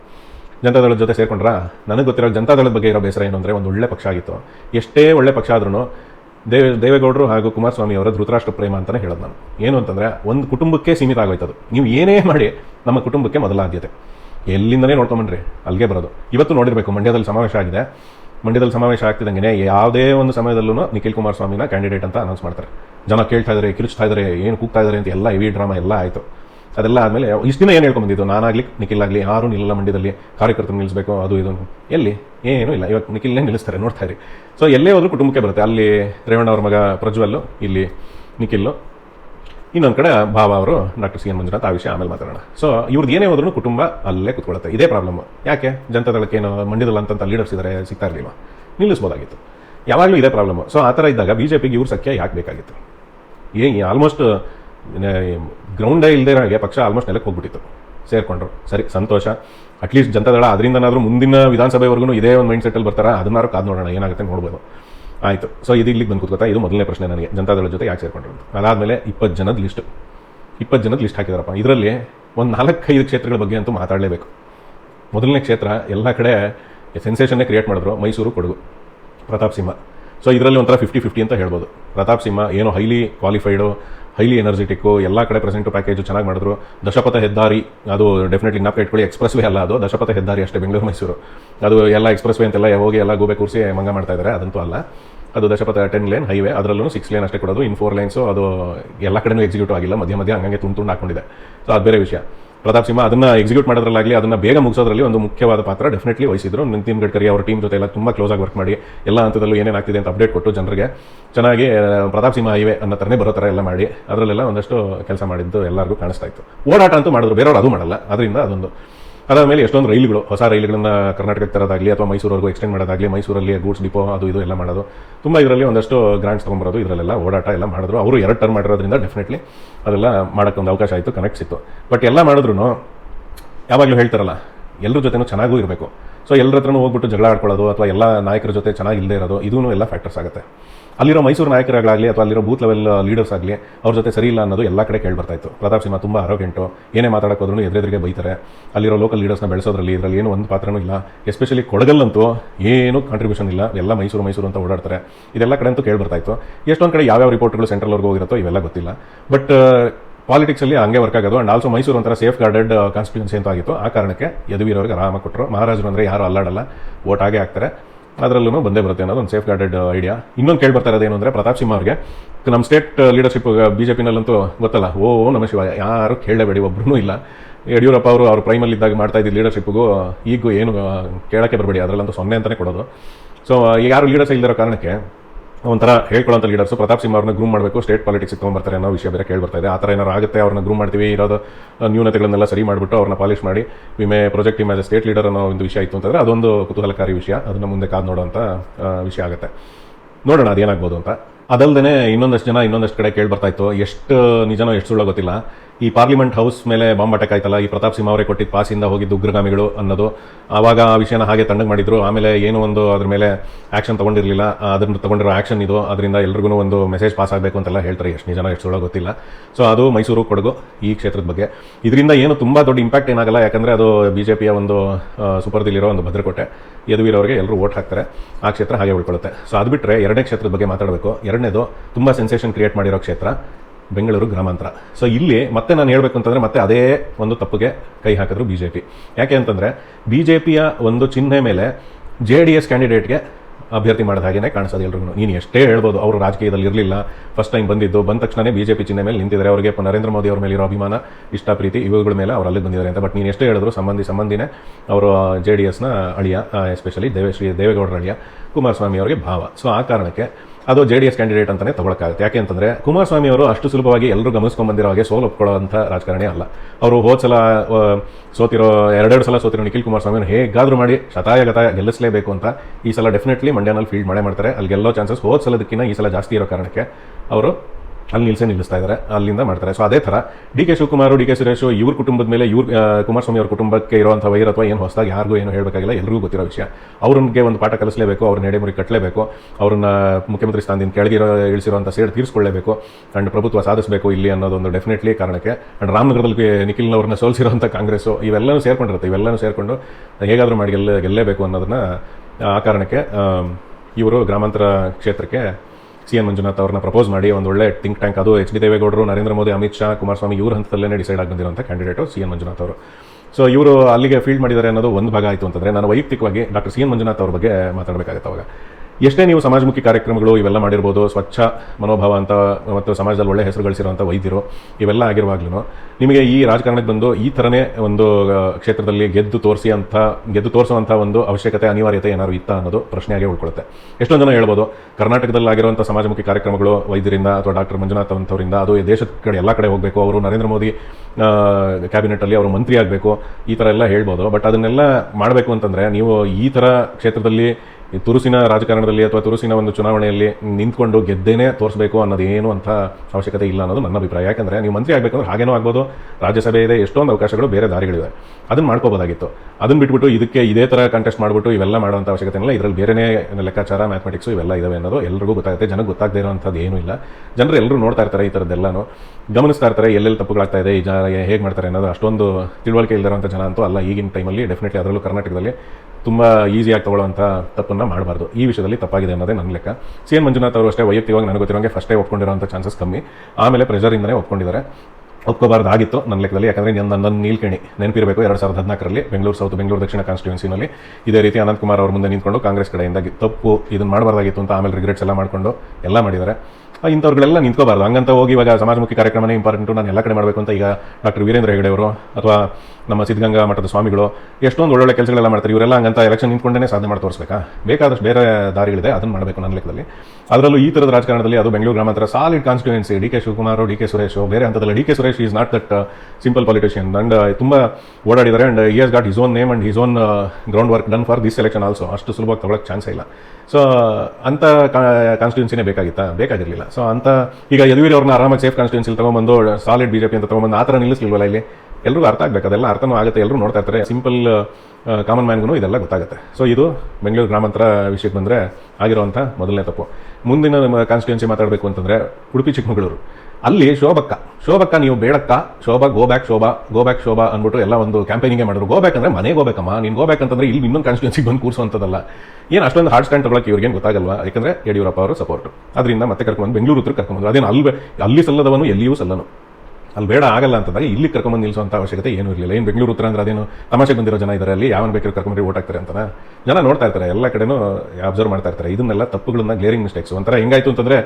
Speaker 1: ಜನತಾದಳದ ಜೊತೆ ಸೇರ್ಕೊಂಡ್ರಾ? ನನಗೆ ಗೊತ್ತಿರೋ ಜನತಾದಳದ ಬಗ್ಗೆ ಇರೋ ಬೇಸರ ಏನು ಅಂದರೆ ಒಂದು ಒಳ್ಳೆ ಪಕ್ಷ ಆಗಿತ್ತು. ಎಷ್ಟೇ ಒಳ್ಳೆ ಪಕ್ಷ ಆದ್ರೂ ದೇವ, ದೇವೇಗೌಡರು ಹಾಗೂ ಕುಮಾರಸ್ವಾಮಿ ಅವರ ಧೃತರಾಷ್ಟ್ರ ಪ್ರೇಮ ಅಂತಲೇ ಹೇಳೋದು ನಾನು. ಏನು ಅಂತಂದರೆ, ಒಂದು ಕುಟುಂಬಕ್ಕೆ ಸೀಮಿತ ಆಗೋಯ್ತದು. ನೀವು ಏನೇ ಮಾಡಿ, ನಮ್ಮ ಕುಟುಂಬಕ್ಕೆ ಮೊದಲ ಆದ್ಯತೆ ಎಲ್ಲಿಂದನೇ ನೋಡ್ಕೊಂಬನ್ರಿ ಅಲ್ಲಿಗೆ ಬರೋದು. ಇವತ್ತು ನೋಡಿರಬೇಕು, ಮಂಡ್ಯದಲ್ಲಿ ಸಮಾವೇಶ ಆಗಿದೆ. ಮಂಡ್ಯದಲ್ಲಿ ಸಮಾವೇಶ ಆಗ್ತಿದ್ದಂಗೆ ಯಾವುದೇ ಒಂದು ಸಮಯದಲ್ಲೂ ನಿಖಿಲ್ ಕುಮಾರಸ್ವಾಮಿನ ಕ್ಯಾಂಡಿಡೇಟ್ ಅಂತ ಅನೌನ್ಸ್ ಮಾಡ್ತಾರೆ. ಜನ ಕೇಳ್ತಾ ಇದ್ದಾರೆ ಕಿರುಚ್ತಾ ಇದ್ದಾರೆ ಏನು ಕೂಗ್ತಾ ಇದ್ದಾರೆ ಅಂತ ಎಲ್ಲ ಹೆವಿ ಡ್ರಾಮಾ ಎಲ್ಲ ಆಯಿತು. ಅದೆಲ್ಲ ಆದಮೇಲೆ ಇಷ್ಟು ದಿನ ಏನು ಹೇಳ್ಕೊಂಡಿದ್ದು ಬಂದಿದ್ದು? ನಾನಾಗಲಿ ನಿಖಿಲ್ ಆಗಲಿ ಯಾರು ನಿಲ್ಲ ಮಂಡ್ಯದಲ್ಲಿ, ಕಾರ್ಯಕರ್ತರು ನಿಲ್ಲಿಸಬೇಕು ಅದು ಇದು ಎಲ್ಲಿ? ಏನೂ ಇಲ್ಲ. ಇವತ್ತು ನಿಖಿಲ್ನೇ ನಿಲ್ಲಿಸ್ತಾರೆ, ನೋಡ್ತಾ ಇರಿ. ಸೊ ಎಲ್ಲೇ ಹೋದ್ರೂ ಕುಟುಂಬಕ್ಕೆ ಬರುತ್ತೆ. ಅಲ್ಲಿ ರೇವಣ್ಣ ಅವ್ರ ಮಗ ಪ್ರಜ್ವಲ್ಲು, ಇಲ್ಲಿ ನಿಖಿಲ್ ಇನ್ನೊಂದು ಕಡೆ ಭಾವ ಅವರು ಡಾಕ್ಟರ್ ಸಿ ಎನ್ ಮಂಜುನಾಥ್, ಆ ವಿಷಯ ಆಮೇಲೆ ಮಾತಾಡೋಣ. ಸೊ ಇವ್ರದ್ದು ಏನೇ ಹೋದ್ರೂ ಕುಟುಂಬ ಅಲ್ಲೇ ಕುತ್ಕೊಳುತ್ತೆ. ಇದೇ ಪ್ರಾಬ್ಲಮ್ ಯಾಕೆ? ಜನತಾದಳಕ್ಕೆ ಏನೋ ಮಂಡ್ಯದಲ್ಲಿ ಅಂತಂತ ಲೀಡರ್ಸ್ ಇದ್ದಾರೆ ಸಿಗ್ತಾ ಇರಲಿಲ್ಲ ನಿಲ್ಲಿಸ್ಬೋದಾಗಿತ್ತು. ಯಾವಾಗಲೂ ಇದೇ ಪ್ರಾಬ್ಲಮ್ ಸೊ ಆ ಥರ ಇದ್ದಾಗ ಬಿ ಜೆ ಪಿಗೆ ಇವ್ರ ಸಖ್ಯ ಯಾಕೆ ಬೇಕಾಗಿತ್ತು? ಏ ಆಲ್ಮೋಸ್ಟ್ ಗ್ರೌಂಡೇ ಇಲ್ಲದೆ ಹಾಗೆ ಪಕ್ಷ ಆಲ್ಮೋಸ್ಟ್ ನೆಲಕ್ಕೆ ಹೋಗ್ಬಿಟ್ಟಿತ್ತು. ಸೇರ್ಕೊಂಡ್ರು. ಸರಿ, ಸಂತೋಷ. ಅಟ್ಲೀಸ್ಟ್ ಜನತಾದಳ ಅದರಿಂದನಾದರೂ ಮುಂದಿನ ವಿಧಾನಸಭೆವರೆಗೂ ಇದೇ ಒಂದು ಮೈಂಡ್ ಸೆಟ್ಟಲ್ಲಿ ಬರ್ತಾರ? ಅದನ್ನಾರು ಕಾದು ನೋಡೋಣ, ಏನಾಗುತ್ತೆ ನೋಡ್ಬೋದು. ಆಯಿತು. ಸೊ ಇದು ಇಲ್ಲಿಗೆ ಬಂದು ಕೂತ್ಕೋತಾ, ಇದು ಮೊದಲನೇ ಪ್ರಶ್ನೆ ನನಗೆ. ಜನತಾದಳ ಜೊತೆ ಯಾಕೆ ಸೇರ್ಕೊಂಡ್ರು ಅದಾದಮೇಲೆ ಇಪ್ಪತ್ತು ಜನದ ಲಿಸ್ಟ್ ಇಪ್ಪತ್ತು ಜನದ ಲಿಸ್ಟ್ ಹಾಕಿದಾರಪ್ಪ. ಇದರಲ್ಲಿ ಒಂದು ನಾಲ್ಕೈದು ಕ್ಷೇತ್ರಗಳ ಬಗ್ಗೆ ಅಂತೂ ಮಾತಾಡಲೇಬೇಕು. ಮೊದಲನೇ ಕ್ಷೇತ್ರ ಎಲ್ಲ ಕಡೆ ಸೆನ್ಸೇಷನ್ನೇ ಕ್ರಿಯೇಟ್ ಮಾಡಿದ್ರು. ಮೈಸೂರು, ಕೊಡಗು. ಪ್ರತಾಪ್ ಸಿಂಹ. ಸೊ ಇದರಲ್ಲಿ ಒಂಥರ ಫಿಫ್ಟಿ ಫಿಫ್ಟಿ ಅಂತ ಹೇಳ್ಬೋದು. ಪ್ರತಾಪ್ ಸಿಂಹ ಏನೋ ಹೈಲಿ ಕ್ವಾಲಿಫೈಡು ಹೈಲಿ ಎನರ್ಜೆಟಿಕ್ಕು ಎಲ್ಲ ಕಡೆ ಪ್ರೆಸೆಂಟು ಪ್ಯಾಕೇಜು ಚೆನ್ನಾಗಿ ಮಾಡಿದ್ರು. ದಶಪಥ ಹೆದ್ದಾರಿ, ಅದು ಡೆಫಿನೆಟ್ಲಿ ನಾಪ್ ಇಟ್ಕೊಳ್ಳಿ ಎಕ್ಸ್ಪ್ರೆಸ್ ವೇ ಅಲ್ಲ ಅದು, ದಶಪಥ ಹೆದ್ದಾರಿ ಅಷ್ಟೇ, ಬೆಂಗಳೂರು, ಮೈಸೂರು. ಅದು ಎಲ್ಲ ಎಕ್ಸ್ಪ್ರೆಸ್ ವೇ ಅಂತೆಲ್ಲ ಹೋಗಿ ಎಲ್ಲ ಗೂಬೆ ಕೂರಿಸಿ ಮಂಗ ಮಾಡ್ತಾ ಇದ್ದಾರೆ ಅದಂತೂ ಅಲ್ಲ. ಅದು ದಶಪಥ ಟೆನ್ ಲೇನ್ ಹೈವೇ ಅದರಲ್ಲೂ ಸಿಕ್ಸ್ ಲೇನ್ ಅಷ್ಟೇ ಕೊಡೋದು. ಇನ್ ಫೋರ್ ಲೈನ್ಸು ಅದು ಎಲ್ಲ ಕಡೆನೂ ಎಕ್ಸಿಕ್ಯೂಟ್ ಆಗಿಲ್ಲ. ಮಧ್ಯ ಮಧ್ಯ ಹಂಗೆ ತುಂಡು ತುಂಡು ಹಾಕೊಂಡಿದೆ. ಸೊ ಅದು ಬೇರೆ ವಿಷಯ. ಪ್ರತಾಪ್ ಸಿಂಹ ಅದನ್ನ ಎಕ್ಸಿಕ್ಯೂಟ್ ಮಾಡೋದ್ರಲ್ಲಾಗಲಿ, ಅದನ್ನ ಬೇಗ ಮುಗಿಸೋದ್ರಲ್ಲಿ ಒಂದು ಮುಖ್ಯವಾದ ಪಾತ್ರ ಡೆಫಿನೆಟ್ಲಿ ವಹಿಸಿದ್ರು. ನಿತಿನ್ ಗಡ್ಕರಿ ಅವರ ಟೀಮ್ ಜೊತೆ ಎಲ್ಲ ತುಂಬ ಕ್ಲೋಸ್ ಆಗಿ ವರ್ಕ್ ಮಾಡಿ, ಎಲ್ಲ ಹಂತದಲ್ಲೂ ಏನೇನಾಗ್ತಿದೆ ಅಂತ ಅಪ್ಡೇಟ್ ಕೊಟ್ಟು ಜನರಿಗೆ ಚೆನ್ನಾಗಿ ಪ್ರತಾಪ್ ಸಿಂಹ ಹೈವೇ ಅನ್ನೋ ಥರನೇ ಬರೋ ಥರ ಎಲ್ಲ ಮಾಡಿ, ಅದರಲ್ಲೆಲ್ಲ ಒಂದಷ್ಟು ಕೆಲಸ ಮಾಡಿದ್ದು ಎಲ್ಲರಿಗೂ ಕಾಣಿಸ್ತಾ ಇತ್ತು. ಓಡಾಟ ಅಂತೂ ಮಾಡಿದ್ರು, ಬೇರೆಯವರು ಅದು ಮಾಡಲ್ಲ. ಅದರಿಂದ ಅದೊಂದು ಅದಾದಮೇಲೆ ಎಷ್ಟೊಂದು ರೈಲುಗಳು, ಹೊಸ ರೈಲುಗಳನ್ನ ಕರ್ನಾಟಕಕ್ಕೆ ತರೋದಾಗಲಿ ಅಥವಾ ಮೈಸೂರವರೆಗೂ ಎಕ್ಸ್ಟೆಂಡ್ ಮಾಡೋದಾಗಲಿ, ಮೈಸೂರಲ್ಲಿ ಗೂಡ್ಸ್ ಡಿಪೋ ಅದು ಇದು ಎಲ್ಲ ಮಾಡೋದು. ತುಂಬ ಇದರಲ್ಲಿ ಒಂದಷ್ಟು ಗ್ರಾಂಟ್ಸ್ ತೊಗೊಂಬರೋದು, ಇದರಲ್ಲೆಲ್ಲ ಓಡಾಟ ಎಲ್ಲ ಮಾಡಿದ್ರು. ಅವರು ಎರಡು ಟರ್ನ್ ಮಾಡಿರೋದ್ರಿಂದ ಡೆಫಿನೆಟ್ಲಿ ಅದೆಲ್ಲ ಮಾಡೋಕ್ಕೊಂದು ಅವಕಾಶ ಆಯಿತು ಕನೆಕ್ಟ್ ಸಿಕ್ತು. ಬಟ್ ಎಲ್ಲ ಮಾಡಿದ್ರು ಯಾವಾಗಲೂ ಹೇಳ್ತಾರಲ್ಲ ಎಲ್ಲರ ಜೊತೆನೂ ಚೆನ್ನಾಗೂ ಇರಬೇಕು. ಸೊ ಎಲ್ಲರ ಹತ್ರನೂ ಹೋಗ್ಬಿಟ್ಟು ಜಗಳ ಆಡ್ಕೊಳ್ಳೋದು ಅಥವಾ ಎಲ್ಲ ನಾಯಕರ ಜೊತೆ ಚೆನ್ನಾಗಿ ಇಲ್ಲದೆ ಇರೋದು ಇದೂ ಎಲ್ಲ ಫ್ಯಾಕ್ಟರ್ಸ್ ಆಗುತ್ತೆ. ಅಲ್ಲಿರೋ ಮೈಸೂರು ನಾಯಕರಾಗಲಿ ಅಥವಾ ಅಲ್ಲಿರೋ ಬೂತ್ ಲೆವೆಲ್ ಲೀಡರ್ಸ್ ಆಗಲಿ ಅವ್ರ ಜೊತೆ ಸರಿ ಇಲ್ಲ ಅನ್ನೋದು ಎಲ್ಲ ಕಡೆ ಕೇಳಿ ಬರ್ತಾ ಇತ್ತು. ಪ್ರತಾಪ್ ಸಿಂಹ ತುಂಬ ಆರೋಗ್ಯಂಟು ಏನೇ ಮಾತಾಡಕ್ಕೆ ಹೋದ್ರೂ ಎದುರೆದುರಿಗೆ ಬೈತಾರೆ. ಅಲ್ಲಿರೋ ಲೋಕಲ್ ಲೀಡರ್ಸ್ನ ಬೆಳೆಸೋದ್ರಲ್ಲಿ ಇದರಲ್ಲಿ ಏನು ಒಂದು ಪಾತ್ರನೂ ಇಲ್ಲ. ಎಸ್ಪೆಷಲಿ ಕೊಡಗಲ್ಲಂತೂ ಏನು ಕಾಂಟ್ರಿಬ್ಯೂಷನ್ ಇಲ್ಲ. ಎಲ್ಲ ಮೈಸೂರು ಮೈಸೂರು ಅಂತ ಓಡಾಡ್ತಾರೆ. ಇದೆಲ್ಲ ಕಡೆ ಅಂತೂ ಕೇಳಿ ಬರ್ತಾ ಇತ್ತು. ಎಷ್ಟೊಂದು ಕಡೆ ಯಾವ್ಯಾವ ರಿಪೋರ್ಟ್ಗಳು ಸೆಂಟ್ರಲ್ವರೆಗೂ ಹೋಗಿರುತ್ತೋ ಇವೆಲ್ಲ ಗೊತ್ತಿಲ್ಲ. ಬಟ್ ಪಾಲಿಟಿಕ್ಸಲ್ಲಿ ಹಂಗೆ ವರ್ಕ್ ಆಗೋದು. ಆ್ಯಂಡ್ ಆಲ್ಸೋ ಮೈಸೂರು ಒಂಥರ ಸೇಫ್ ಗಾರ್ಡೆಡ್ ಕಾನ್ಸ್ಟಿಟ್ಯೂನ್ಸಿ ಅಂತ ಆಗಿತ್ತು. ಆ ಕಾರಣಕ್ಕೆ ಯದುವೀರವ್ರಿಗೆ ಆರಾಮ ಕೊಟ್ಟರು ಮಹಾರಾಜರು ಅಂದರೆ ಯಾರು ಅಲ್ಲಾಡಲ್ಲ. ವೋಟ್ ಆಗೇ ಆಗ್ತಾರೆ ಅದರಲ್ಲೂ ಬಂದೇ ಬರುತ್ತೆ ಅನ್ನೋದು ಒಂದು ಸೇಫ್ ಗಾರ್ಡೆಡ್ ಐಡಿಯಾ ಇನ್ನೊಂದು ಕೇಳಿ ಬರ್ತಾ ಇರೋದೇನು ಅಂದರೆ ಪ್ರತಾಪ್ ಸಿಂಹ ಅವರಿಗೆ ನಮ್ಮ ಸ್ಟೇಟ್ ಲೀಡರ್ಶಿಪ್ ಬಿ ಜೆ ಪಿನಲ್ಲಂತೂ ಗೊತ್ತಲ್ಲ, ಓ ನಮ್ಮ ಶಿವ ಯಾರು ಕೇಳಬೇಡಿ ಒಬ್ಬರೂ ಇಲ್ಲ. ಯಡಿಯೂರಪ್ಪ ಅವರು ಅವ್ರ ಪ್ರೈಮಲ್ಲಿ ಇದ್ದಾಗ ಮಾಡ್ತಾ ಇದ್ದ ಲೀಡರ್ಶಿಪ್ಗೂ ಈಗೂ ಏನು ಕೇಳೋಕ್ಕೆ ಕೇಳಕ್ಕೆ ಬರಬೇಡಿ, ಅದರಲ್ಲಂತೂ ಸೊನ್ನೆ ಅಂತಲೇ ಕೊಡೋದು. ಸೊ ಯಾರು ಲೀಡರ್ಸ್ ಇಲ್ಲದಿರೋ ಕಾರಣಕ್ಕೆ ಒಂಥರ ಹೇಳ್ಕೊಳ್ಳೋಂಥ ಲೀಡರ್ಸು ಪ್ರತಾಪ್ ಸಿಂಹ ಅವ್ರನ್ನ ಗ್ರೂಮ್ ಮಾಡಬೇಕು ಸ್ಟೇಟ್ ಪಾಲಿಟಿಕ್ಸ್ ತೊಗೊಂಬರ್ತಾರೆ ಅನ್ನೋ ವಿಷಯ ಬೇರೆ ಕೇಳಿ ಬರ್ತಾ ಇದೆ. ಆ ಥರ ಏನಾರು ಆಗುತ್ತೆ, ಅವ್ರನ್ನ ಗ್ರೂಮ್ ಮಾಡ್ತೀವಿ, ಇರೋದು ನ್ಯೂನತೆಗಳನ್ನೆಲ್ಲ ಸರಿ ಮಾಡಿಬಿಟ್ಟು ಅವ್ರನ್ನ ಪಾಲಿಷ್ ಮಾಡಿ, ವಿಮೆ project them as a state leader ಅನ್ನೋ ಒಂದು ವಿಷಯ ಇತ್ತು ಅಂತಂದರೆ ಅದೊಂದು ಕುತೂಹಲಕಾರಿ ವಿಷಯ. ಅದನ್ನು ಮುಂದೆ ಕಾದು ನೋಡುವಂಥ ವಿಷಯ ಆಗುತ್ತೆ. ನೋಡೋಣ, ಅದೇನಾಗ್ಬೋದು ಅಂತ. ಅದಲ್ಲದೆ ಇನ್ನೊಂದಷ್ಟು ಜನ ಇನ್ನೊಂದಷ್ಟು ಕಡೆ ಕೇಳಿ ಇತ್ತು. ಎಷ್ಟು ನಿಜನೋ, ಎಷ್ಟು ಸುಳ್ಳು ಗೊತ್ತಿಲ್ಲ. ಈ ಪಾರ್ಲಿಮೆಂಟ್ ಹೌಸ್ ಮೇಲೆ ಬಾಂಬ್ ಅಟ್ಯಾಕ್ ಆಯ್ತಲ್ಲ, ಈ ಪ್ರತಾಪ್ ಸಿಂಹ ಅವರೇ ಕೊಟ್ಟಿದ್ದ ಪಾಸಿಂದ ಹೋಗಿದ್ದು ಉಗ್ರಗಾಮಿಗಳು ಅನ್ನೋದು. ಆವಾಗ ಆ ವಿಷಯನ ಹಾಗೆ ತಣ್ಣಗೆ ಮಾಡಿದ್ರು. ಆಮೇಲೆ ಏನು ಒಂದು ಅದ್ರ ಮೇಲೆ ಆಕ್ಷನ್ ತಗೊಂಡಿರಲಿಲ್ಲ. ಅದನ್ನು ತಗೊಂಡಿರೋ ಆಕ್ಷನ್ ಇದು. ಅದರಿಂದ ಎಲ್ರಿಗೂ ಒಂದು ಮೆಸೇಜ್ ಪಾಸ್ ಆಗಬೇಕು ಅಂತೆಲ್ಲ ಹೇಳ್ತಾರೆ. ಎಷ್ಟು ಜನ ಎಷ್ಟು ಸುಳ್ಳು ಗೊತ್ತಿಲ್ಲ. ಸೊ ಅದು ಮೈಸೂರು ಕೊಡಗು ಈ ಕ್ಷೇತ್ರದ ಬಗ್ಗೆ. ಇದರಿಂದ ಏನು ತುಂಬ ದೊಡ್ಡ ಇಂಪ್ಯಾಕ್ಟ್ ಏನಾಗಲ್ಲ. ಯಾಕಂದರೆ ಅದು ಬಿ ಜೆ ಪಿಯ ಒಂದು ಸುಪರ್ದಿಲಿರೋ ಒಂದು ಭದ್ರಕೋಟೆ. ಯದುವೀರ್ ಅವರಿಗೆ ಎಲ್ಲರೂ ಓಟ್ ಹಾಕ್ತಾರೆ. ಆ ಕ್ಷೇತ್ರ ಹಾಗೆ ಉಳ್ಕೊಳ್ಳುತ್ತೆ ಸೊ ಅದು ಬಿಟ್ಟರೆ ಎರಡನೇ ಕ್ಷೇತ್ರದ ಬಗ್ಗೆ ಮಾತಾಡಬೇಕು. ಎರಡನೇದು, ತುಂಬ ಸೆನ್ಸೇಷನ್ ಕ್ರಿಯೇಟ್ ಮಾಡಿರೋ ಕ್ಷೇತ್ರ. ಬೆಂಗಳೂರು ಗ್ರಾಮಾಂತರ. ಸೊ ಇಲ್ಲಿ ಮತ್ತೆ ನಾನು ಹೇಳಬೇಕು ಅಂತಂದರೆ ಮತ್ತೆ ಅದೇ ಒಂದು ತಪ್ಪಿಗೆ ಕೈ ಹಾಕಿದ್ರು ಬಿ ಜೆ ಪಿ ಯಾಕೆ ಅಂತಂದರೆ ಬಿ ಜೆ ಪಿಯ ಒಂದು ಚಿಹ್ನೆ ಮೇಲೆ ಜೆ ಡಿ ಎಸ್ ಕ್ಯಾಂಡಿಡೇಟ್ಗೆ ಅಭ್ಯರ್ಥಿ ಮಾಡಿದ ಹಾಗೇನೆ ಕಾಣಿಸೋದು ಎಲ್ರಿಗೂ ನೀನು ಎಷ್ಟೇ ಹೇಳ್ಬೋದು ಅವರು ರಾಜಕೀಯದಲ್ಲಿ ಇರಲಿಲ್ಲ. ಫಸ್ಟ್ ಟೈಮ್ ಬಂದಿದ್ದು, ಬಂದ ತಕ್ಷಣನೇ ಬಿ ಜೆ ಪಿ ಚಿಹ್ನೆ ಮೇಲೆ ನಿಂತಿದ್ದಾರೆ. ಅವರಿಗೆ ನರೇಂದ್ರ ಮೋದಿ ಅವ್ರ ಮೇಲೆ ಇರೋ ಅಭಿಮಾನ ಇಷ್ಟ ಪ್ರೀತಿ ಇವುಗಳ ಮೇಲೆ ಅವರು ಬಂದಿದ್ದಾರೆ ಅಂತ. ಬಟ್ ನೀನು ಎಷ್ಟೇ ಹೇಳಿದ್ರು ಸಂಬಂಧಿ ಸಂಬಂಧಿನೇ ಅವರು ಜೆ ಡಿ ಎಸ್ನ ಅಳಿಯ ಎಸ್ಪೆಷಲಿ ದೇವೇಶ್ರೀ ದೇವೇಗೌಡರ ಅಳಿಯ, ಕುಮಾರಸ್ವಾಮಿ ಅವರಿಗೆ ಭಾವ. ಸೊ ಆ ಕಾರಣಕ್ಕೆ ಅದು ಜೆ ಡಿ ಎಸ್ ಕ್ಯಾಂಡಿಡೇಟ್ ಅಂತಲೇ ತಗೊಳಕ್ಕಾಗುತ್ತೆ. ಯಾಕೆ ಅಂತಂದರೆ ಕುಮಾರಸ್ವಾಮಿ ಅವರು ಅಷ್ಟು ಸುಲಭವಾಗಿ ಎಲ್ಲರೂ ಗಮನಿಸ್ಕೊಂಡ್ಬಂದಿರೋ ಹಾಗೆ ಸೋಲು ಒಪ್ಕೊಳ್ಳೋಂಥ ರಾಜಕಾರಣಿ ಅಲ್ಲ. ಅವರು ಹೋದ ಸಲ ಆ, ಸೋತಿರೋ ಎರಡೆರಡು ಸಲ ಸೋತಿರೋ ನಿಖಿಲ್ ಕುಮಾರಸ್ವಾಮಿ ಹೇಗಾದರೂ ಮಾಡಿ ಶತಾಯ ಗತಾಯ ಗೆಲ್ಲಿಸಲೇಬೇಕು ಅಂತ ಈ ಸಲ ಡೆಫಿನೆಟ್ಲಿ ಮಂಡ್ಯನಲ್ಲಿ ಫೀಲ್ಡ್ ಮಾಡೇ ಮಾಡ್ತಾರೆ. ಅಲ್ಲಿ ಗೆಲ್ಲೋ ಚಾನ್ಸಸ್ ಹೋದ ಸಲದಕ್ಕಿಂತ ಈ ಸಲ ಜಾಸ್ತಿ ಇರೋ ಕಾರಣಕ್ಕೆ ಅವರು ಅಲ್ಲಿ ನಿಲ್ಸೆ ನಿಲ್ಲಿಸ್ತಾ ಇದ್ದಾರೆ ಅಲ್ಲಿಂದ ಮಾಡ್ತಾರೆ. ಸೊ ಅದೇ ಥರ D K Shivakumar, D K Suresh ಇವ್ರ ಕುಟುಂಬದ ಮೇಲೆ ಇವ್ರ ಕುಮಾರಸ್ವಾಮಿ ಅವ್ರ ಕುಟುಂಬಕ್ಕೆ ಇರುವಂಥ ವೈರ್ ಅಥವಾ ಏನು ಹೊಸದಾಗಿ ಯಾರಿಗೂ ಏನು ಹೇಳಬೇಕಾಗಿಲ್ಲ. ಎಲ್ಲರಿಗೂ ಗೊತ್ತಿರೋ ವಿಷಯ. ಅವ್ರಿಗೆ ಒಂದು ಪಾಠ ಕಲಿಸಲೇಬೇಕು, ಅವ್ರನ್ನ ನಡೆಮುರಿ ಕಟ್ಟಲೇಬೇಕು ಅವ್ರನ್ನ ಮುಖ್ಯಮಂತ್ರಿ ಸ್ಥಾನದಿಂದ ಕೆಳಗಿರೋ, ಇಳಿಸಿರುವಂಥ ಸೇಡ್ ತೀರಿಸ್ಕೊಳ್ಳಬೇಕು ಆ್ಯಂಡ್ ಪ್ರಭುತ್ವ ಸಾಧಿಸಬೇಕು ಇಲ್ಲಿ ಅನ್ನೋದೊಂದು ಡೆಫಿನೆಟ್ಲಿ ಕಾರಣಕ್ಕೆ. ಆ್ಯಂಡ್ ರಾಮನಗರದಲ್ಲಿ ನಿಖಿಲ್ನವ್ರನ್ನ ಸೋಲಿಸಿರುವಂಥ ಕಾಂಗ್ರೆಸ್ಸು, ಇವೆಲ್ಲನೂ ಸೇರ್ಕೊಂಡಿರುತ್ತೆ. ಇವೆಲ್ಲನೂ ಸೇರಿಕೊಂಡು ಹೇಗಾದರೂ ಮಾಡಿ ಗೆಲ್ಲ, ಗೆಲ್ಲೇಬೇಕು ಅನ್ನೋದನ್ನ, ಆ ಕಾರಣಕ್ಕೆ ಇವರು ಗ್ರಾಮಾಂತರ ಕ್ಷೇತ್ರಕ್ಕೆ ಸಿ ಎನ್ ಮಂಜುನಾಥ್ ಅವ್ರನ್ನ ಪ್ರಪೋಸ್ ಮಾಡಿ ಒಂದು ಒಳ್ಳೆ ಥಿಂಕ್ ಟ್ಯಾಂಕ್ ಅದು ಎಚ್ ಡಿ ದೇವೇಗೌಡರು, ನರೇಂದ್ರ ಮೋದಿ, ಅಮಿತ್ ಶಾ, ಕುಮಾರಸ್ವಾಮಿ ಇವ್ರ ಹಂತದಲ್ಲೇ ಡಿಸೈಡ್ ಆಗಿ ಬಂದಿರುವಂಥ ಕ್ಯಾಂಡಿಡೇಟು ಸಿ ಎನ್ ಮಂಜುನಾಥ್ ಅವರು. ಸೊ ಇವರು ಅಲ್ಲಿಗೆ ಫೀಲ್ಡ್ ಮಾಡಿದ್ದಾರೆ ಅನ್ನೋದು ಒಂದು ಭಾಗ ಆಯಿತು ಅಂತಂದರೆ ನಾನು ವೈಯಕ್ತಿಕವಾಗಿ ಡಾಕ್ಟರ್ ಸಿ ಎನ್ ಮಂಜುನಾಥ್ ಅವ್ರ ಬಗ್ಗೆ ಮಾತಾಡಬೇಕಾಗುತ್ತೆ ಅವಾಗ. ಎಷ್ಟೇ ನೀವು ಸಮಾಜಮುಖಿ ಕಾರ್ಯಕ್ರಮಗಳು ಇವೆಲ್ಲ ಮಾಡಿರ್ಬೋದು, ಸ್ವಚ್ಛ ಮನೋಭಾವ ಅಂತ ಮತ್ತು ಸಮಾಜದಲ್ಲಿ ಒಳ್ಳೆ ಹೆಸರು ಗಳಿಸಿರುವಂಥ ವೈದ್ಯರು, ಇವೆಲ್ಲ ಆಗಿರುವಾಗ್ಲೂ ನಿಮಗೆ ಈ ರಾಜಕಾರಣಕ್ಕೆ ಬಂದು ಈ ಥರನೇ ಒಂದು ಕ್ಷೇತ್ರದಲ್ಲಿ ಗೆದ್ದು ತೋರಿಸಿ ಅಂತ, ಗೆದ್ದು ತೋರಿಸುವಂಥ ಒಂದು ಅವಶ್ಯಕತೆ, ಅನಿವಾರ್ಯತೆ ಏನಾದ್ರು ಇತ್ತ ಅನ್ನೋದು ಪ್ರಶ್ನೆಯಾಗಿ ಉಳ್ಕೊಳ್ಳುತ್ತೆ ಎಷ್ಟೊಂದು ಜನ ಹೇಳ್ಬೋದು, ಕರ್ನಾಟಕದಲ್ಲಿ ಆಗಿರುವಂಥ ಸಮಾಜಮುಖಿ ಕಾರ್ಯಕ್ರಮಗಳು ವೈದ್ಯರಿಂದ ಅಥವಾ ಡಾಕ್ಟರ್ ಮಂಜುನಾಥ್ ಅಂತವರಿಂದ ಅದು ದೇಶದ ಕಡೆ ಎಲ್ಲ ಕಡೆ ಹೋಗಬೇಕು, ಅವರು ನರೇಂದ್ರ ಮೋದಿ ಕ್ಯಾಬಿನೆಟಲ್ಲಿ ಅವರು ಮಂತ್ರಿ ಆಗಬೇಕು, ಈ ಥರ ಎಲ್ಲ ಹೇಳ್ಬೋದು. ಬಟ್ ಅದನ್ನೆಲ್ಲ ಮಾಡಬೇಕು ಅಂತಂದರೆ ನೀವು ಈ ಥರ ಕ್ಷೇತ್ರದಲ್ಲಿ ಈ ತುರುಸಿನ ರಾಜಕಾರಣದಲ್ಲಿ ಅಥವಾ ತುರುಸಿನ ಒಂದು ಚುನಾವಣೆಯಲ್ಲಿ ನಿಂತ್ಕೊಂಡು ಗೆದ್ದೇನೆ ತೋರಿಸಬೇಕು ಅನ್ನೋದೇನು ಅಂತ ಅವಶ್ಯಕತೆ ಇಲ್ಲ ಅನ್ನೋದು ನನ್ನ ಅಭಿಪ್ರಾಯ. ಯಾಕಂದರೆ ನೀವು ಮಂತ್ರಿ ಆಗಬೇಕಂದ್ರೆ ಹಾಗೇನೋ ಆಗ್ಬೋದು. ರಾಜ್ಯಸಭೆ ಇದೆ, ಎಷ್ಟೊಂದು ಅವಕಾಶಗಳು ಬೇರೆ ದಾರಿಗಳಿವೆ. ಅದನ್ನು ಮಾಡ್ಕೋಬೋದಾಗಿತ್ತು. ಅದನ್ನ ಬಿಟ್ಬಿಟ್ಟು ಇದಕ್ಕೆ ಇದೇ ಥರ ಕಂಟೆಸ್ಟ್ ಮಾಡಿಬಿಟ್ಟು ಇವೆಲ್ಲ ಮಾಡುವಂಥ ಅವಶ್ಯಕತೆ ಇಲ್ಲ. ಇದರಲ್ಲಿ ಬೇರೆನೇ ಲೆಕ್ಕಾಚಾರ ಮ್ಯಾಥಮೆಟಿಕ್ಸು ಇವೆಲ್ಲ ಇದಾವೆ ಅನ್ನೋದು ಎಲ್ಲರಿಗೂ ಗೊತ್ತಾಗುತ್ತೆ. ಜನಕ್ಕೆ ಗೊತ್ತಾಗದೇ ಇರೋವಂಥದ್ದು ಏನೂ ಇಲ್ಲ. ಜನರು ಎಲ್ಲರೂ ನೋಡ್ತಾ ಇರ್ತಾರೆ ಈ ಥರದ್ದೆಲ್ಲನೂ ಗಮನಿಸ್ತಾ ಇರ್ತಾರೆ ಎಲ್ಲೆಲ್ಲಿ ತಪ್ಪುಗಳಾಗ್ತಾ ಇದೆ, ಈ ಜನ ಹೇಗೆ ಮಾಡ್ತಾರೆ ಅನ್ನೋದು ಅಷ್ಟೊಂದು ತಿಳುವಳಿಕೆ ಇಲ್ಲದಿರೋಂಥ ಜನ ಅಂತೂ ಅಲ್ಲ ಈಗಿನ ಟೈಮಲ್ಲಿ ಡೆಫಿನೆಟ್ಲಿ ಅದರಲ್ಲೂ ಕರ್ನಾಟಕದಲ್ಲಿ ತುಂಬ ಈಸಿಯಾಗಿ ತಗೊಳ್ಳುವಂಥ ತಪ್ಪನ್ನು ಮಾಡಬಾರ್ದು. ಈ ವಿಷಯದಲ್ಲಿ ತಪ್ಪಾಗಿದೆ ಅನ್ನೋದೇ ನನ್ನ ಲೆಕ್ಕ. ಸಿ ಎನ್ ಮಂಜುನಾಥ್ ಅವರು ಅಷ್ಟೇ ವೈಯಕ್ತಿಕವಾಗಿ ನನಗೆ ಗೊತ್ತಿರೋಂಗೆ ಫಸ್ಟೇ ಒಪ್ಕೊಂಡಿರೋಂಥ ಚಾನ್ಸಸ್ ಕಮ್ಮಿ. ಆಮೇಲೆ ಪ್ರೆಷರಿಂದನೇ ಒಪ್ಕೊಂಡಿದ್ದಾರೆ. ಒಪ್ಕೋಬಾರ್ದಾಗಿತ್ತು ನನ್ನ ಲೆಕ್ಕದಲ್ಲಿ. ಯಾಕಂದರೆ ನನ್ನ ನನ್ನ ನೀಲ್ಕಣಿ ನೆನಪಿರಬೇಕು ಎರಡು ಸಾವಿರದ ಹದಿನಾಲ್ಕರಲ್ಲಿ ಬೆಂಗಳೂರು ಸೌತ್ ಬೆಂಗಳೂರು ದಕ್ಷಿಣ ಕಾನ್ಸ್ಟಿಟ್ಯೂನ್ಸಿನಲ್ಲಿ ಇದೇ ರೀತಿ ಅನಂತಕುಮಾರ್ ಅವ್ರ ಮುಂದೆ ನಿಂತ್ಕೊಂಡು ಕಾಂಗ್ರೆಸ್ ಕಡೆಯಿಂದಾಗಿ ತಪ್ಪು ಇದನ್ನು ಮಾಡಬಾರ್ದಾಗಿತ್ತು ಅಂತ ಆಮೇಲೆ ರಿಗ್ರೆಟ್ಸ್ ಎಲ್ಲ ಮಾಡಿಕೊಂಡು ಎಲ್ಲ ಮಾಡಿದ್ದಾರೆ. ಇಂಥವ್ರುಗಳೆಲ್ಲ ನಿಂತ್ಕೋಬಾರ್ದು. ಹಂಗಂತ ಹೋಗಿ ಇವಾಗ ಸಮಾಜಮುಖಿ ಕಾರ್ಯಕ್ರಮನೇ ಇಂಪಾರ್ಟೆಂಟು ನಾನು ಎಲ್ಲ ಕಡೆ ಮಾಡಬೇಕು ಅಂತ ಈಗ ಡಾಕ್ಟರ್ ವೀರೇಂದ್ರ ಹೆಗಡೆ ಅವರು ಅಥವಾ ನಮ್ಮ ಸಿದ್ಧಗಂಗಾ ಮಠದ ಸ್ವಾಮಿಗಳು ಎಷ್ಟೊಂದು ಒಳ್ಳೊಳ್ಳೆ ಕೆಲಸಗಳೆಲ್ಲ ಮಾಡ್ತಾರೆ. ಇವರೆಲ್ಲ ಹಂಗಂತ ಎಲೆಕ್ಷನ್ ನಿಂತ್ಕೊಂಡೇ ಸಾಧನೆ ಮಾಡಿ ತೋರಿಸ್ಬೇಕಾ? ಬೇಕಾದಷ್ಟು ಬೇರೆ ದಾರಿಗಳಿದೆ, ಅದನ್ನು ಮಾಡಬೇಕು ನನ್ನ ಲೆಕ್ಕದಲ್ಲಿ. ಅದರಲ್ಲೂ ಈ ಥರದ ರಾಜಕಾರಣದಲ್ಲಿ ಅದು ಬೆಂಗಳೂರು ಗ್ರಾಮಾಂತರ solid constituency D K Shivakumar, D K Suresh, ಬೇರೆ ಹಂತದಲ್ಲಿ D K Suresh is not that simple politician and ತುಂಬ ಓಡಾಡಿದ್ದಾರೆ. And he has got his own name and his own ground work done for this election also ಅಷ್ಟು ಸುಲಭವಾಗಿ ತಗೊಳಕ್ಕೆ chance ಇಲ್ಲ. So ಅಂಥ ಕಾನ್ಸ್ಟಿಟ್ಯೂನ್ಸಿನೇ ಬೇಕಾಗಿತ್ತಾ? ಬೇಕಾಗಿರಲಿಲ್ಲ. So ಅಂತ ಈಗ ಯದುವೀರ್ ಅವ್ರನ್ನ ಆರಾಮಾಗಿ ಸೇಫ್ ಕಾನ್ಸ್ಟಿಟ್ಯೂನ್ಸಿ ತಗೊಂಬಂದು ಸಾಲಿಡ್ ಬಿಜೆಪಿ ಅಂತ ತಗೊಂಬಂದು ಆ ಥರ ನಿಲ್ಲಿಸ್ಲಿಲ್ವಲ್ಲ ಇಲ್ಲಿ? ಎಲ್ಲರಿಗೂ ಅರ್ಥ ಆಗಬೇಕು, ಅದೆಲ್ಲ ಅರ್ಥನೂ ಆಗುತ್ತೆ ಎಲ್ಲರೂ ನೋಡ್ತಾ ಇರ್ತಾರೆ. ಸಿಂಪಲ್ ಕಾಮನ್ ಮ್ಯಾನ್ಗೂ ಇದೆಲ್ಲ ಗೊತ್ತಾಗುತ್ತೆ. ಸೊ ಇದು ಬೆಂಗಳೂರು ಗ್ರಾಮಾಂತರ ವಿಷಯಕ್ಕೆ ಬಂದರೆ ಆಗಿರುವಂಥ ಮೊದಲನೇ ತಪ್ಪು. ಮುಂದಿನ ಕಾನ್ಸ್ಟಿಟ್ಯೂನ್ಸಿ ಮಾತಾಡಬೇಕು ಅಂತಂದರೆ ಉಡುಪಿ ಚಿಕ್ಕಮಗಳೂರು. ಅಲ್ಲಿ ಶೋಭಕ್ಕ. ಶೋಭಕ್ಕ ನೀವು ಬೇಡಕ್ಕ. Shobha go back Shobha go back Shobha ಅಂದ್ಬಿಟ್ಟು ಎಲ್ಲ ಒಂದು ಕ್ಯಾಂಪೇನಿಂಗ್ ಮಾಡಿದ್ರು. ಗೋ ಬ್ಯಾಕ್ ಅಂದರೆ ಮನೆಗೆ ಹೋಗ್ಬೇಕಮ್ಮ ನೀನು ಗೋ ಬ್ಯಾಕ್ ಅಂತಂದ್ರೆ ಇಲ್ಲಿ ಇನ್ನೊಂದು ಕಾನ್ಸ್ಟಿಟ್ಯೂನ್ಸಿಗೆ ಬಂದು ಕೂರಿಸುವಂಥದ್ದಲ್ಲ ಏನು ಅಷ್ಟೊಂದು ಹಾರ್ಡ್ ಸ್ಟ್ಯಾಂಡ್ ತಗೊಳಕ್ಕೆ ಇವ್ರಿಗೇನು ಗೊತ್ತಾಗಲ್ವಾ? ಯಾಕಂದರೆ ಯಡಿಯೂರಪ್ಪ ಅವರು ಸಪೋರ್ಟ್ ಅದರಿಂದ ಮತ್ತೆ ಕರ್ಕೊಂಡು ಬೆಂಗಳೂರು ಹತ್ರ ಕರ್ಕೊಂಡು ಅದೇನು ಅಲ್ಲಿ ಅಲ್ಲಿ ಸಲ್ಲದವನು, ಎಲ್ಲಿಯೂ ಸಲ್ಲನು. ಅಲ್ಲಿ ಬೇಡ, ಆಗಲ್ಲ ಅಂತಂದಾಗ ಇಲ್ಲಿ ಕರ್ಕೊಂಬಂದು ನಿಲ್ಲಿಸುವಂಥ ಅವಶ್ಯಕತೆ ಏನೂ ಇರಲಿಲ್ಲ. ಏನು ಬೆಂಗಳೂರು ಉತ್ತರ ಅಂದ್ರೆ ಅದೇನು ತಮಾಷೆ ಬಂದಿರೋ ಜನ ಇದ್ದಾರೆ ಅಲ್ಲಿ? ಯಾವನ್ ಬೇಕಾದ್ರೆ ಕರ್ಕೊಂಡ್ರಿ ಓಟ್ ಹಾಕ್ತಾರೆ ಅಂತ ಜನ ನೋಡ್ತಾ ಇರ್ತಾರೆ. ಎಲ್ಲ ಕಡೆನೂ ಅಬ್ಸರ್ವ್ ಮಾಡ್ತಾ ಇರ್ತಾರೆ. ಇದನ್ನೆಲ್ಲ ತಪ್ಪುಗಳನ್ನ ಗ್ಲೇರಿಂಗ್ ಮಿಸ್ಟೇಕ್ಸ್ ಒಂಥರ ಹೆಂಗಾಯ್ತು ಅಂತಂದ್ರೆ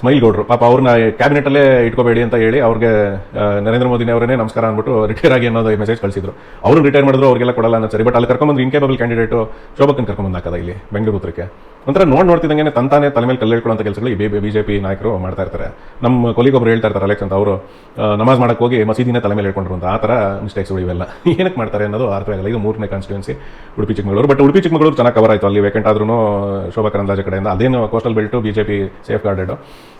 Speaker 1: ಸ್ಮೈಲ್ ಗೌಡ್ರು ಪಾಪ ಅವ್ರನ್ನ ಕ್ಯಾಬಿನೆಟಲ್ಲೇ ಇಟ್ಕೋಬೇಡಿ ಅಂತ ಹೇಳಿ ಅವ್ರಿಗೆ ನರೇಂದ್ರ ಮೋದಿ ಅವರೇ ನಮಸ್ಕಾರ ಅಂದ್ಬಿಟ್ಟು ರಿಟೈರ್ ಆಗಿ ಅನ್ನೋದು ಮೆಸೇಜ್ ಕಳಿಸಿದ್ರು. ಅವ್ರನ್ನ ರಿಟೈರ್ ಮಾಡಿದ್ರು, ಅವ್ರಿಗೆಲ್ಲ ಕೊಡಲ್ಲ ಅನ್ನೋ ಸರಿ ಬಟ್ ಅಲ್ಲಿ ಕರ್ಕೊಂಬಂದು ಇನ್ಕೇಬಲ್ ಕ್ಯಾಂಡಿಡೇಟು ಶೋಭಕನ್ ಕರ್ಕೊಂಬಂದು ಹಾಕದ ಇಲ್ಲಿ, ಬೆಂಗಳೂರು ಉತ್ತರಕ್ಕೆ ಒಂಥರ ನೋಡ್ ನೋಡ್ತಿದ್ದಂಗೆ ತಂತಾನೆ ತಲೆ ಮೇಲೆ ಕಲ್ಲೇಳ್ಕೊಳ್ಳೋ ಕೆಲಸಗಳು ಈ ಬಿಜೆಪಿ ನಾಯಕರು ಮಾಡ್ತಾ ಇರ್ತಾರೆ. ನಮ್ಮ ಕೊಲಿಗೊಬ್ರು ಹೇಳ್ತಾ ಇರ್ತಾರೆ ಅಲೆಕ್ಸ್ ಅಂತ ಅವರು ನಮಾಜ್ ಮಾಡಕ್ಕೆ ಹೋಗಿ ಮಸೀದಿನೇ ತಲೆ ಮೇಲೆ ಹೇಳ್ಕೊಂಡ್ರು ಅಂತ. ಆ ಥರ ಮಿಸ್ಟೇಕ್ಸ್ಗಳು ಇವೆಲ್ಲ. ಏನಕ್ಕೆ ಮಾಡ್ತಾರೆ ಅನ್ನೋದು ಅರ್ಥವಾಗಲ್ಲ ಇದು ಮೂರನೇ ಕಾನ್ಸ್ಟಿಟ್ಯೂನ್ಸಿ ಉಡುಪಿ ಚಿಕ್ಕಮಗಳೂರು ಬಟ್ ಉಡುಪಿ ಚಿಕ್ಕಮಗಳೂರು ಚೆನ್ನಾಗಿ ಕವರ್ ಆಯಿತು. ಅಲ್ಲಿ ವೇಕೆಂಟ್ ಆದ್ರೂ ಶೋಭಾ ಕರಂದಾಜೆ ಕಡೆಯಿಂದ ಅದೇನು coastal belt BJP safe guarded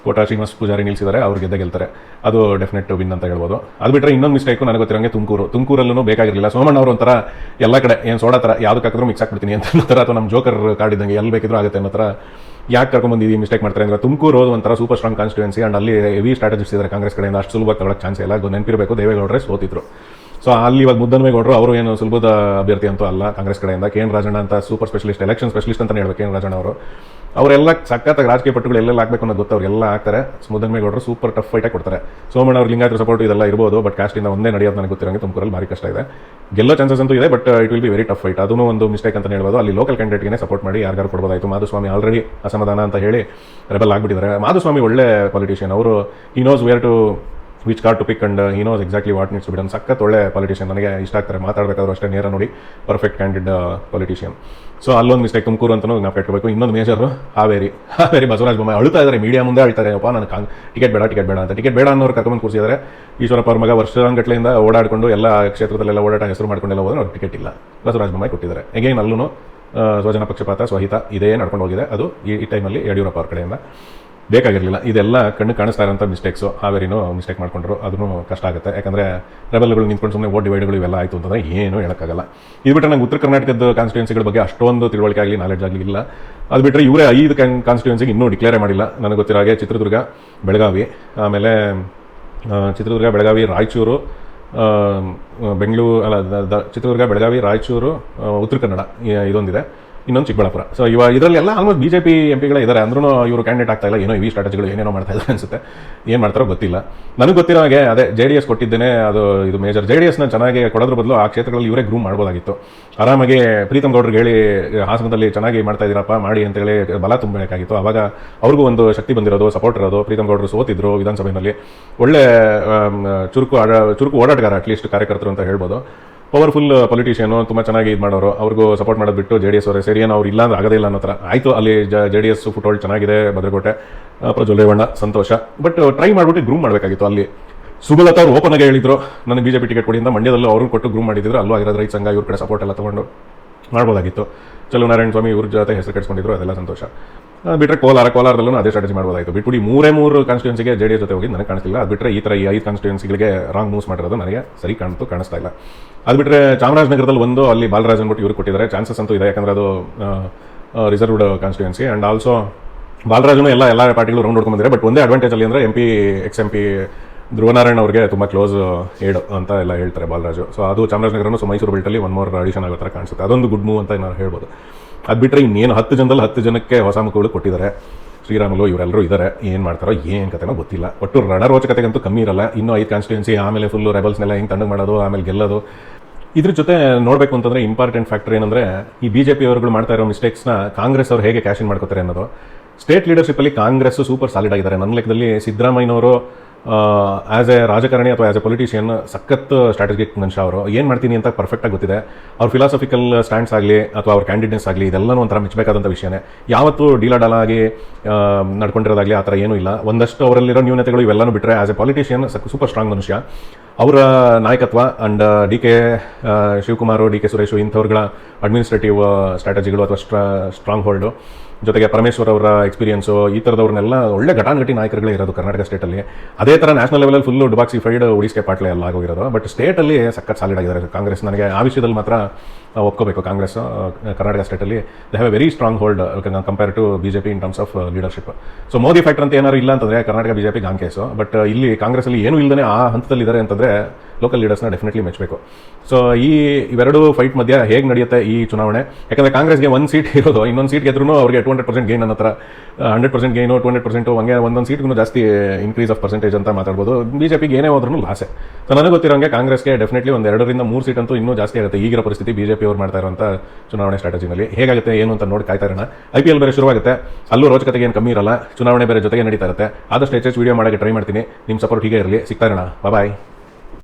Speaker 1: Kota Srinivas Poojary ನಿಲ್ಲಿಸಿದ್ದಾರೆ ಅವ್ರು ಗೆದ್ದ ಗೆಲ್ತಾರೆ. ಅದು ಡೆಫಿನೆಟ್ ವಿನ್ ಅಂತ ಹೇಳ್ಬೋದು. ಅದು ಬಿಟ್ಟರೆ ಇನ್ನೊಂದು ಮಿಸ್ಟೇಕು ನನಗೆ ಗೊತ್ತಿರೋಂಗೆ ತುಮಕೂರು. ತುಮಕೂರಲ್ಲೂ ಬೇಕಾಗಿರಲಿಲ್ಲ. ಸೋಮಣ್ಣ ಅವರು ಒಂಥರ ಎಲ್ಲ ಕಡೆ ಏನು ಸೋಡಾ ಥರ ಯಾವ್ದು ಹಾಕಿದ್ರು ಮಿಕ್ಸ್ ಹಾಕ್ಬಿಡ್ತೀನಿ ಅಂತ ಅನ್ನೋ ಥರ ಅಥವಾ ನಮ್ಮ ಜೋಕರ್ ಕಾರ್ಡ್ ಇದ್ದಂಗೆ ಎಲ್ಲಿ ಬೇಕಿದ್ರು ಆಗುತ್ತೆ ಅನ್ನೋ ಥರ ಯಾಕೆ ಕರ್ಕೊಂಡ್ಬಂದು ಈ ಮಿಸ್ಟೇಕ್ ಮಾಡ್ತಾರೆ ಅಂದ್ರೆ ತುಮಕೂರು ಒಂಥರ ಸೂಪರ್ ಸ್ಟ್ರಾಂಗ್ ಕಾನ್ಸ್ಟಿಟ್ಯೂನ್ಸಿ ಆ್ಯಂಡ್ ಅಲ್ಲಿ ಹೆವಿ ಸ್ಟ್ರಾಟಜಿಸ್ಟ್ ಇದ್ದಾರೆ ಕಾಂಗ್ರೆಸ್ ಕಡೆಯಿಂದ. ಅಷ್ಟು ಸುಲಭವಾಗಿ ತಗೊಳಕ್ಕೆ ಚಾನ್ಸ್ ಇಲ್ಲ. ನೆನಪಿರಬೇಕು. ದೇವೇಗೌಡರೇ ಸೋತಿದ್ರು. ಸೊ ಅಲ್ಲಿ ಇವಾಗ ಮುದ್ದನ್ಮೇಗೌಡರು ಅವರು ಏನು ಸುಲಭದ ಅಭ್ಯರ್ಥಿ ಅಂತೂ ಅಲ್ಲ ಕಾಂಗ್ರೆಸ್ ಕಡೆಯಿಂದ. ಕೆ ಎನ್ ರಾಜಣ್ಣ ಅಂತ ಸೂಪರ್ ಸ್ಪೆಷಲಿಸ್ಟ್ ಎಲೆಕ್ಷನ್ ಸ್ಪೆಷಲಿಸ್ಟ್ ಅಂತ ಹೇಳ್ಬೇಕು ಕೆ ಎನ್ ರಾಜಣ್ಣ ಅವರು. ಅವರೆಲ್ಲ ಸಖತ್ತಾಗಿ ರಾಜಕೀಯ ಪಟ್ಟುಗಳು ಎಲ್ಲೆಲ್ಲ ಹಾಕಬೇಕು ಅನ್ನೋದು ಗೊತ್ತು. ಅವ್ರೆಲ್ಲ ಹಾಕ್ತಾರೆ. ಮುದ್ದನ್ಮೇಗೌಡರು ಸೂಪರ್ ಟಫ್ ಫೈಟೇ ಕೊಡ್ತಾರೆ. ಸೋಮಣ್ಣ ಅವ್ರ ಲಿಂಗಾಯತ ಸಪೋರ್ಟ್ ಇದೆಲ್ಲ ಇರ್ಬೋದು ಬಟ್ ಕಾಸ್ಟಿಂದ ಒಂದೇ ನಡೆಯೋದು ನನಗೆ ಗೊತ್ತಿರೋಂಗೆ ತುಮಕೂರಲ್ಲಿ ಭಾರಿ ಕಷ್ಟ ಇದೆ. ಗೆಲ್ಲೋ ಚಾನ್ಸಸ್ ಅಂತೂ ಇದೆ but it will be very tough fight ಅದೂ ಒಂದು ಮಿಸ್ಟೇಕ್ ಅಂತ ಹೇಳ್ಬೋದು. ಅಲ್ಲಿ ಲೋಕಲ್ ಕ್ಯಾಂಡಿಡೇಟ್ಗೆ ಸಪೋರ್ಟ್ ಮಾಡಿ ಯಾರಿಗಾರು ಕೊಡ್ಬೋದಾಯಿತು. ಮಾಧುಸ್ವಾಮಿ ಆಲ್ರೆಡಿ ಅಸಮಾಧಾನ ಅಂತ ಹೇಳಿ ರೆಬಲ್ ಆಗಿಬಿಟ್ಟಿದ್ದಾರೆ. ಮಾಧುಸ್ವಾಮಿ ಒಳ್ಳೆ ಪಾಲಿಟಿಷಿಯನ್ ಅವರು he knows where to which car to pick and he knows exactly what needs be done ಸಖತ್ ಒಳ್ಳೆ ಪಾಲಿಟಿಷಿಯನ್ ನನಗೆ ಇಷ್ಟ ಆಗ್ತಾರೆ. ಮಾತಾಡಬೇಕಾದ್ರೂ ಅಷ್ಟೇ ನೇರ ನೋಡಿ. ಪರ್ಫೆಕ್ಟ್ ಕ್ಯಾಂಡಿಡ್ ಪಾಲಿಟಿಷಿಯನ್ ಸೊ ಅಲ್ಲೊಂದು ಮಿಸ್ಟೇಕ್ ತುಮಕೂರು ಅಂತಲೂ ನಾವು ಇಟ್ಕೋಬೇಕು ಇನ್ನೊಂದು ಮೇಜರು ಹಾವೇರಿ. ಹಾವೇರಿ ಬಸವರಾಜ ಬೊಮ್ಮಾಯಿ ಅಳುತ್ತಾ ಇದ್ದಾರೆ ಮೀಡಿಯಾ ಮುಂದೆ ಅಳ್ತಾರೆ ಅಪ್ಪ ನನಗೆ ಕಾಂಗ್ ಟಿಕೆಟ್ ಬೇಡ ಟಿಕೆಟ್ ಬೇಡ ಅಂತ. ಟಿಕೆಟ್ ಬೇಡ ಅನ್ನೋರು ಕರ್ಕೊಂಡು ಕೂರಿಸಿದ್ದಾರೆ ಈಶ್ವರಪ್ಪ ಅವ್ರ ಮಗ ವರ್ಷಗಟ್ಟಲೆಯಿಂದ ಓಡಾಡಿಕೊಂಡು ಎಲ್ಲ ಕ್ಷೇತ್ರದಲ್ಲೆಲ್ಲ ಓಡಾಟ ಹೆಸರು ಮಾಡ್ಕೊಂಡೆಲ್ಲ ಹೋದ್ರೆ ಅವ್ರಿಗೆ ಟಿಕೆಟ್ ಇಲ್ಲ. ಬಸವರಾಜ ಬೊಮ್ಮಾಯಿ ಕೊಟ್ಟಿದ್ದಾರೆ. ಎಗೇನ್ ಅಲ್ಲೂ ಸ್ವಜನ ಪಕ್ಷಪಾತ, ಸ್ವಹಿತ, ಇದೇ ನಡ್ಕೊಂಡು ಹೋಗಿದೆ. ಅದು ಈ ಟೈಮಲ್ಲಿ ಯಡಿಯೂರಪ್ಪ ಅವ್ರ ಕಡೆಯಿಂದ. ಬೇಕಾಗಿರಲಿಲ್ಲ. ಇದೆಲ್ಲ ಕಣ್ಣು ಕಾಣಿಸ್ತಾ ಇರೋಂಥ ಮಿಸ್ಟೇಕ್ಸು ಹಾವೇರಿನೂ ಮಿಸ್ಟೇಕ್ ಮಾಡ್ಕೊಂಡ್ರು. ಅದನ್ನು ಕಷ್ಟ ಆಗುತ್ತೆ. ಯಾಕಂದರೆ ರೆಬಲ್ಗಳು ನಿಂತ್ಕೊಂಡು ಸುಮ್ಮನೆ ಓಟ್ ಡಿವೈಡ್ಗಳು ಇವೆಲ್ಲ ಆಯಿತು ಅಂತಂದರೆ ಏನು ಹೇಳೋಕ್ಕಾಗಲ್ಲ. ಇದು ಬಿಟ್ಟರೆ ನಂಗೆ ಉತ್ತರ ಕರ್ನಾಟಕದ ಕಾನ್ಸ್ಟಿಟ್ಯೂನ್ಸಿಗಳ ಬಗ್ಗೆ ಅಷ್ಟೊಂದು ತಿಳುವಳಿಕೆ ಆಗಲಿ ನಾಲೆಡ್ಜ್ ಆಗಲಿಲ್ಲ ಅದು ಬಿಟ್ಟರೆ ಇವರೇ ಐದು ಕಾನ್ಸ್ಟಿಟ್ಯೂನ್ಸಿಗೆ ಇನ್ನೂ ಡಿಕ್ಲೇರ್ ಮಾಡಿಲ್ಲ. ನನಗೆ ಗೊತ್ತಿರೋ ಹಾಗೆ ಚಿತ್ರದುರ್ಗ, ಬೆಳಗಾವಿ, ಆಮೇಲೆ ಚಿತ್ರದುರ್ಗ, ಬೆಳಗಾವಿ, ರಾಯಚೂರು ಬೆಂಗಳೂರು, ಅಲ್ಲ ಚಿತ್ರದುರ್ಗ, ಬೆಳಗಾವಿ, ರಾಯಚೂರು ಉತ್ತರ ಕನ್ನಡ ಇದೊಂದಿದೆ. ಇನ್ನೊಂದು ಚಿಕ್ಕಬಳ್ಳಾಪುರ. ಸೊ ಇವಾಗ ಇದರಲ್ಲಿ ಎಲ್ಲ almost B J P M ಪಿಗಳೇ ಇದ್ದಾರೆ ಅಂದ್ರೂ ಇವರು ಕ್ಯಾಂಡಿಡೇಟ್ ಆಗ್ತಾ ಇಲ್ಲ. ಏನೋ ಈ ಸ್ಟ್ರಾಟಜಿಗಳು ಏನೇನೋ ಮಾಡ್ತಾ ಇದ್ದಾರೆ ಅನಿಸುತ್ತೆ. ಏನು ಮಾಡ್ತಾರೋ ಗೊತ್ತಿಲ್ಲ. ನನಗೆ ಗೊತ್ತಿರೋ ಹಾಗೆ ಅದೇ ಜೆ ಡಿ ಎಸ್ ಕೊಟ್ಟಿದ್ದೇನೆ. ಅದು, ಇದು ಮೇಜರ್ ಜೆ ಡಿ ಎಸ್ನ ಚೆನ್ನಾಗಿ ಕೊಡೋದ್ರ ಬದಲು ಆ ಕ್ಷೇತ್ರಗಳಲ್ಲಿ ಇವರೇ ಗ್ರೂಮ್ ಮಾಡ್ಬೋದಾಗಿತ್ತು. ಆರಾಮಾಗಿ ಪ್ರೀತಮ್ ಗೌಡ್ರಿಗೆ ಹೇಳಿ, ಹಾಸನದಲ್ಲಿ ಚೆನ್ನಾಗಿ ಮಾಡ್ತಾ ಇದ್ದೀರಪ್ಪ ಮಾಡಿ ಅಂತೇಳಿ ಬಲ ತುಂಬಬೇಕಾಗಿತ್ತು. ಅವಾಗ ಅವ್ರಿಗೂ ಒಂದು ಶಕ್ತಿ ಬಂದಿರೋದು ಸಪೋರ್ಟ್ ಇರೋದು. ಪ್ರೀತಮ್ ಗೌಡ್ರು ಸೋತಿದ್ರು ವಿಧಾನಸಭೆಯಲ್ಲಿ ಒಳ್ಳೆ ಚುರುಕು ಚುರುಕು ಓಡಾಟಗಾರ ಅಟ್ಲೀಸ್ಟ್ ಕಾರ್ಯಕರ್ತರು ಅಂತ ಹೇಳ್ಬೋದು. ಪವರ್ಫುಲ್ ಪೊಲಿಟಿಷಿಯನು ತುಂಬ ಚೆನ್ನಾಗಿ ಇದು ಮಾಡೋರು. ಅವ್ರಿಗೂ ಸಪೋರ್ಟ್ ಮಾಡೋದು ಬಿಟ್ಟು ಜೆ ಡಿ ಎಸ್ ಅವರೇ ಸರಿ ಅವ್ರು ಇಲ್ಲ ಅಂದ್ರೆ ಆಗೋದೇ ಇಲ್ಲ ಅನ್ನೋ ಥರ. ಆಯಿತು ಅಲ್ಲಿ ಜೆ ಡಿ ಎಸ್ ಫುಟ್ಬಾಲ್ ಚೆನ್ನಾಗಿದೆ ಭದ್ರಕೋಟೆ. ಆ, ಪ್ರಜ್ವಲ್ ರೇವಣ್ಣ ಸಂತೋಷ. ಬಟ್ ಟ್ರೈ ಮಾಡಿಬಿಟ್ಟು ಗ್ರೂಮ್ ಮಾಡಬೇಕಾಗಿತ್ತು ಅಲ್ಲಿ. ಸುಮಲತಾ ಅವ್ರು ಓಪನ್ ಆಗಿ ಹೇಳಿದ್ರು. ನನಗೆ ಬಿಜೆಪಿ ಟಿಕೆಟ್ ಕೊಡಿ ಅಂತ ಮಂಡ್ಯದಲ್ಲೂ ಅವರು ಕೊಟ್ಟು ಗ್ರೂಮ್ ಮಾಡಿದ್ರು. ಅಲ್ಲೂ ಆಗಿರೋದು ರೈತ ಸಂಘ ಇವ್ರ ಕಡೆ ಸಪೋರ್ಟ್ ಎಲ್ಲ ತಗೊಂಡು. ಮಾಡ್ಬೋದಾಗಿತ್ತು. ಚಲೋ ನಾರಾಯಣ ಸ್ವಾಮಿ ಇವ್ರ ಜೊತೆ ಹೆಸರು ಕೆಡಿಸ್ಕೊಂಡಿದ್ರು, ಅದೆಲ್ಲ ಸಂತೋಷ. ಬಿಟ್ಟರೆ ಕೋಲಾರ, ಕೋಲಾರದಲ್ಲೂ ಅದೇ ಸ್ಟ್ರಾಟಜಿ ಮಾಡ್ಬೋದಾಯಿತು. ಬಿಟ್ಬಿಡಿ ಮೂರೇ ಮೂರು ಕಾನ್ಸ್ಟಿಟ್ಯೂನ್ಸಿಗೆ ಜೆ ಡಿ ಜೊತೆ ಹೋಗಿ ನನಗೆ ಕಾಣಿಸ್ತಿಲ್ಲ. ಅದು ಬಿಟ್ಟರೆ ಈ ಥರ ಈ ಐದು ಕಾನ್ಸ್ಟಿಟ್ಯೂನ್ಸಿಗಳಿಗೆ ರಾಂಗ್ ಮೂವ್ಸ್ ಮಾಡಿರೋದು ನನಗೆ ಸರಿ ಕಾಣ್ತು, ಕಾಣಿಸ್ತಾ ಇಲ್ಲ. ಅದು ಬಿಟ್ಟರೆ ಚಾಮರಾಜನಗರದಲ್ಲಿ ಒಂದು, ಅಲ್ಲಿ ಬಾಲರಾಜ್ ಬಿಟ್ಟು ಇವ್ರು ಕೊಟ್ಟಿದ್ದಾರೆ. ಚಾನ್ಸಸ್ ಅಂತೂ ಇದೆ, ಯಾಕಂದ್ರೆ ಅದು ರಿಸರ್ವ್ಡ್ ಕಾನ್ಸ್ಟಿಟ್ಯೂನ್ಸಿ ಆ್ಯಂಡ್ ಆಲ್ಸೋ ಬಾಲರಾಜನು ಎಲ್ಲ ಎಲ್ಲ ಪಾರ್ಟಿಗಳು ರೌಂಡ್ ಹೊಡ್ಕೊಂಡಿದ್ದಾರೆ ಬಟ್ ಒಂದೇ ಅಡ್ವಾಂಟೇಜ್ ಅಲ್ಲಿ ಅಂದರೆ M P X M P Dhruvanarayana ಅವ್ರಿಗೆ ತುಂಬ ಕ್ಲೋಸ್ ಏಡು ಅಂತ ಎಲ್ಲ ಹೇಳ್ತಾರೆ ಬಾಲರಾಜು. ಸೊ ಅದು ಚಾಮರಾಜನಗರನು ಸೊ ಮೈಸೂರು ಬೆಲ್ಟಲ್ಲಿ ಒನ್ ಮೋರ್ ಆಡಿಷನ್ ಆಗೋ ಥರ ಕಾಣಿಸುತ್ತೆ. ಅದೊಂದು ಗುಡ್ ಮೂವ್ ಅಂತ ನಾನು ಹೇಳ್ಬೋದು. ಅದು ಬಿಟ್ಟರೆ ಇನ್ನೇನು ಹತ್ತು ಜನದಲ್ಲಿ ಹತ್ತು ಜನಕ್ಕೆ ಹೊಸ ಮುಖಗಳು ಕೊಟ್ಟಿದ್ದಾರೆ. ಶ್ರೀರಾಮುಲು ಇವರೆಲ್ಲರೂ ಇದ್ದಾರೆ ಏನು ಮಾಡ್ತಾರೋ, ಏನು ಕತೆನೋ ಗೊತ್ತಿಲ್ಲ. ಒಟ್ಟು ರಣರೋಚಕತೆಗಂತೂ ಕಮ್ಮಿ ಇರಲ್ಲ. ಇನ್ನೂ ಐದು ಕಾನ್ಸ್ಟಿಟ್ಯೂನ್ಸಿ ಆಮೇಲೆ ಫುಲ್ಲು ರೆಬಲ್ಸ್ನೆಲ್ಲ ಹೆಂಗೆ ತಣ್ಣಗೆ ಮಾಡೋದು, ಆಮೇಲೆ ಗೆಲ್ಲೋದು. ಇದ್ರ ಜೊತೆ ನೋಡಬೇಕು ಅಂತಂದರೆ ಇಂಪಾರ್ಟೆಂಟ್ ಫ್ಯಾಕ್ಟರ್ ಏನಂದರೆ, ಈ ಬಿ ಜೆ ಪಿ ಅವರುಗಳು ಮಾಡ್ತಾ ಇರೋ ಮಿಸ್ಟೇಕ್ಸ್ನ ಕಾಂಗ್ರೆಸ್ ಅವ್ರು ಹೇಗೆ ಕ್ಯಾಶ್ ಇನ್ ಮಾಡ್ಕೋತಾರೆ ಅನ್ನೋದು. ಸ್ಟೇಟ್ ಲೀಡರ್ಶಿಪ್ಪಲ್ಲಿ ಕಾಂಗ್ರೆಸ್ ಸೂಪರ್ ಸಾಲಿಡ್ ಆಗಿದ್ದಾರೆ. ನನ್ನ ಲೆಕ್ಕದಲ್ಲಿ ಸಿದ್ದರಾಮಯ್ಯನವರು ಆಸ್ ಎ ರಾಜಕಾರಣಿ ಅಥವಾ ಆ್ಯಸ್ ಎ ಪೊಲಿಟಿಷಿಯನ್ ಸಖತ್ ಸ್ಟ್ರಾಟಜಿಕ್ ಮನುಷ್ಯ ಅವರು. ಏನು ಮಾಡ್ತೀನಿ ಅಂತ ಪರ್ಫೆಕ್ಟಾಗಿ ಗೊತ್ತಿದೆ. ಅವ್ರ ಫಿಲಾಸಫಿಕಲ್ ಸ್ಟ್ಯಾಂಡ್ಸ್ ಆಗಲಿ ಅಥವಾ ಅವ್ರ ಕ್ಯಾಂಡಿಡೇಟ್ಸ್ ಆಗಲಿ ಇದೆಲ್ಲನೂ ಒಂಥರ ಮೆಚ್ಚಬೇಕಾದಂಥ ವಿಷಯನೇ. ಯಾವತ್ತೂ ಡೀಲಾಡಾಲ ಆಗಿ ನಡ್ಕೊಂಡಿರೋದಾಗಲಿ ಆ ಥರ ಏನೂ ಇಲ್ಲ. ಒಂದಷ್ಟು ಅವರಲ್ಲಿರೋ ನ್ಯೂನತೆಗಳು ಇವೆಲ್ಲನೂ ಬಿಟ್ಟರೆ as a politician super strong ಮನುಷ್ಯ. ಅವರ ನಾಯಕತ್ವ and D K Shivakumar, D K Suresh ಇಂಥವ್ರುಗಳ administrative ಸ್ಟ್ರಾಟಜಿಗಳು ಅಥವಾ ಸ್ಟ್ರಾ ಸ್ಟ್ರಾಂಗ್ ಹೋಲ್ಡು ಜೊತೆಗೆ ಪರಮೇಶ್ವರ್ ಅವರ ಎಕ್ಸ್ಪೀರಿಯನ್ಸು ಈ ಥರದವ್ರನ್ನೆಲ್ಲ ಒಳ್ಳೆ ಘಟಾನುಘಟಿ ನಾಯಕರುಗಳೇ ಇರೋದು ಕರ್ನಾಟಕ ಸ್ಟೇಟಲ್ಲಿ ಅದೇ ಥರ ನ್ಯಾಷನಲ್ ಲೆವೆಲಲ್ಲಿ ಫುಲ್ಲು ಡುಬಾಕ್ಸಿಫೈಡ್ ಉಡಿಸ್ಕೆ ಪಾಟ್ಲೆ ಎಲ್ಲ ಆಗೋಗಿರೋದು ಬಟ್ ಸ್ಟೇಟಲ್ಲಿ ಸಖತ್ ಸಾಲಿಡ್ ಆಗಿದ್ದಾರೆ ಕಾಂಗ್ರೆಸ್ ನನಗೆ ಆ ವಿಷಯದಲ್ಲಿ ಮಾತ್ರ ಒಪ್ಕೋಬೇಕು. Congress Karnataka ಸ್ಟೇಟಲ್ಲಿ they have very strong hold compare to B J P in terms of leadership so Modi factor ಅಂತ ಏನಾದ್ರು ಇಲ್ಲ ಅಂತಂದರೆ Karnataka BJP P case but ಇಲ್ಲಿ ಕಾಂಗ್ರೆಸ್ಸಲ್ಲಿ ಏನೂ ಇಲ್ಲದೇ ಆ ಹಂತದಲ್ಲಿದ್ದಾರೆ ಅಂತಂದ್ರೆ ಲೋಕಲ್ ಲೀಡರ್ಸ್ನ ಡೆಫಿನೆಟ್ಲಿ ಮೆಚ್ಚಬೇಕು ಸೊ ಈ ಇವೆರಡು ಫೈಟ್ ಮಧ್ಯೆ ಹೇಗೆ ನಡೆಯುತ್ತೆ ಈ ಚುನಾವಣೆ? ಯಾಕಂದರೆ ಕಾಂಗ್ರೆಸ್ಗೆ ಒಂದು ಸೀಟ್ ಇರೋದು, ಇನ್ನೊಂದು ಸೀಟ್ ಗೆದ್ರೂ ಅವರಿಗೆ ಟು ಹಂಡ್ರೆಡ್ ಪರ್ಸೆಂಟ್ ಗೇನ್ ಅನ್ನೋ hundred percent gain two hundred percent ಹಂಗೆ ಒಂದೊಂದು ಸೀಟ್ಗೂ ಜಾಸ್ತಿ ಇನ್ಕ್ರೀಸ್ ಆಫ್ ಪರ್ಸೆಂಟೇಜ್ ಅಂತ ಮಾತಾಡ್ಬೋದು. ಬಿಜೆಪಿಗೆ ಏನೇ ಹೋದ್ರೂ ಲಾಸೆ. ಸೊ ನನಗೆ ಗೊತ್ತಿರೋಂಗೆ ಕಾಂಗ್ರೆಸ್ಗೆ ಡೆಫಿನೆಟ್ಲಿ ಒಂದು ಎರಡರಿಂದ ಮೂರು ಸೀಟ್ ಅಂತೂ ಇನ್ನೂ ಜಾಸ್ತಿ ಆಗುತ್ತೆ. ಈಗಿರೋ ಪರಿಸ್ಥಿತಿ ಬಿಜೆಪಿ ಅವ್ರು ಮಾಡ್ತಾ ಇರೋಂಥ ಚುನಾವಣೆ ಸ್ಟ್ರಾಟಜಿನಲ್ಲಿ ಹೇಗಾಗುತ್ತೆ, ಏನು ಅಂತ ನೋಡಿ ಕಾಯ್ತಾ ಇರೋಣ. ಐ ಪಿ ಎಲ್ ಬೇರೆ ಶುರುವಾಗುತ್ತೆ. ಅಲ್ಲೂ ರೋಚಕತೆಗೆ ಏನು ಕಮ್ಮಿ ಇರಲ್ಲ. ಚುನಾವಣೆ ಬೇರೆ ಜೊತೆಗೆ ನಡೀತಾ ಇರುತ್ತೆ. ಆದಷ್ಟು ಹೆಚ್ಚು ವಿಡಿಯೋ ಮಾಡೋಕ್ಕೆ ಟ್ರೈ ಮಾಡ್ತೀನಿ. ನಿಮ್ಮ ಸಪೋರ್ಟ್ ಹೀಗೆ ಇರಲಿ. ಸಿಗ್ತಾ ಇರೋಣ. ಬಾಯ್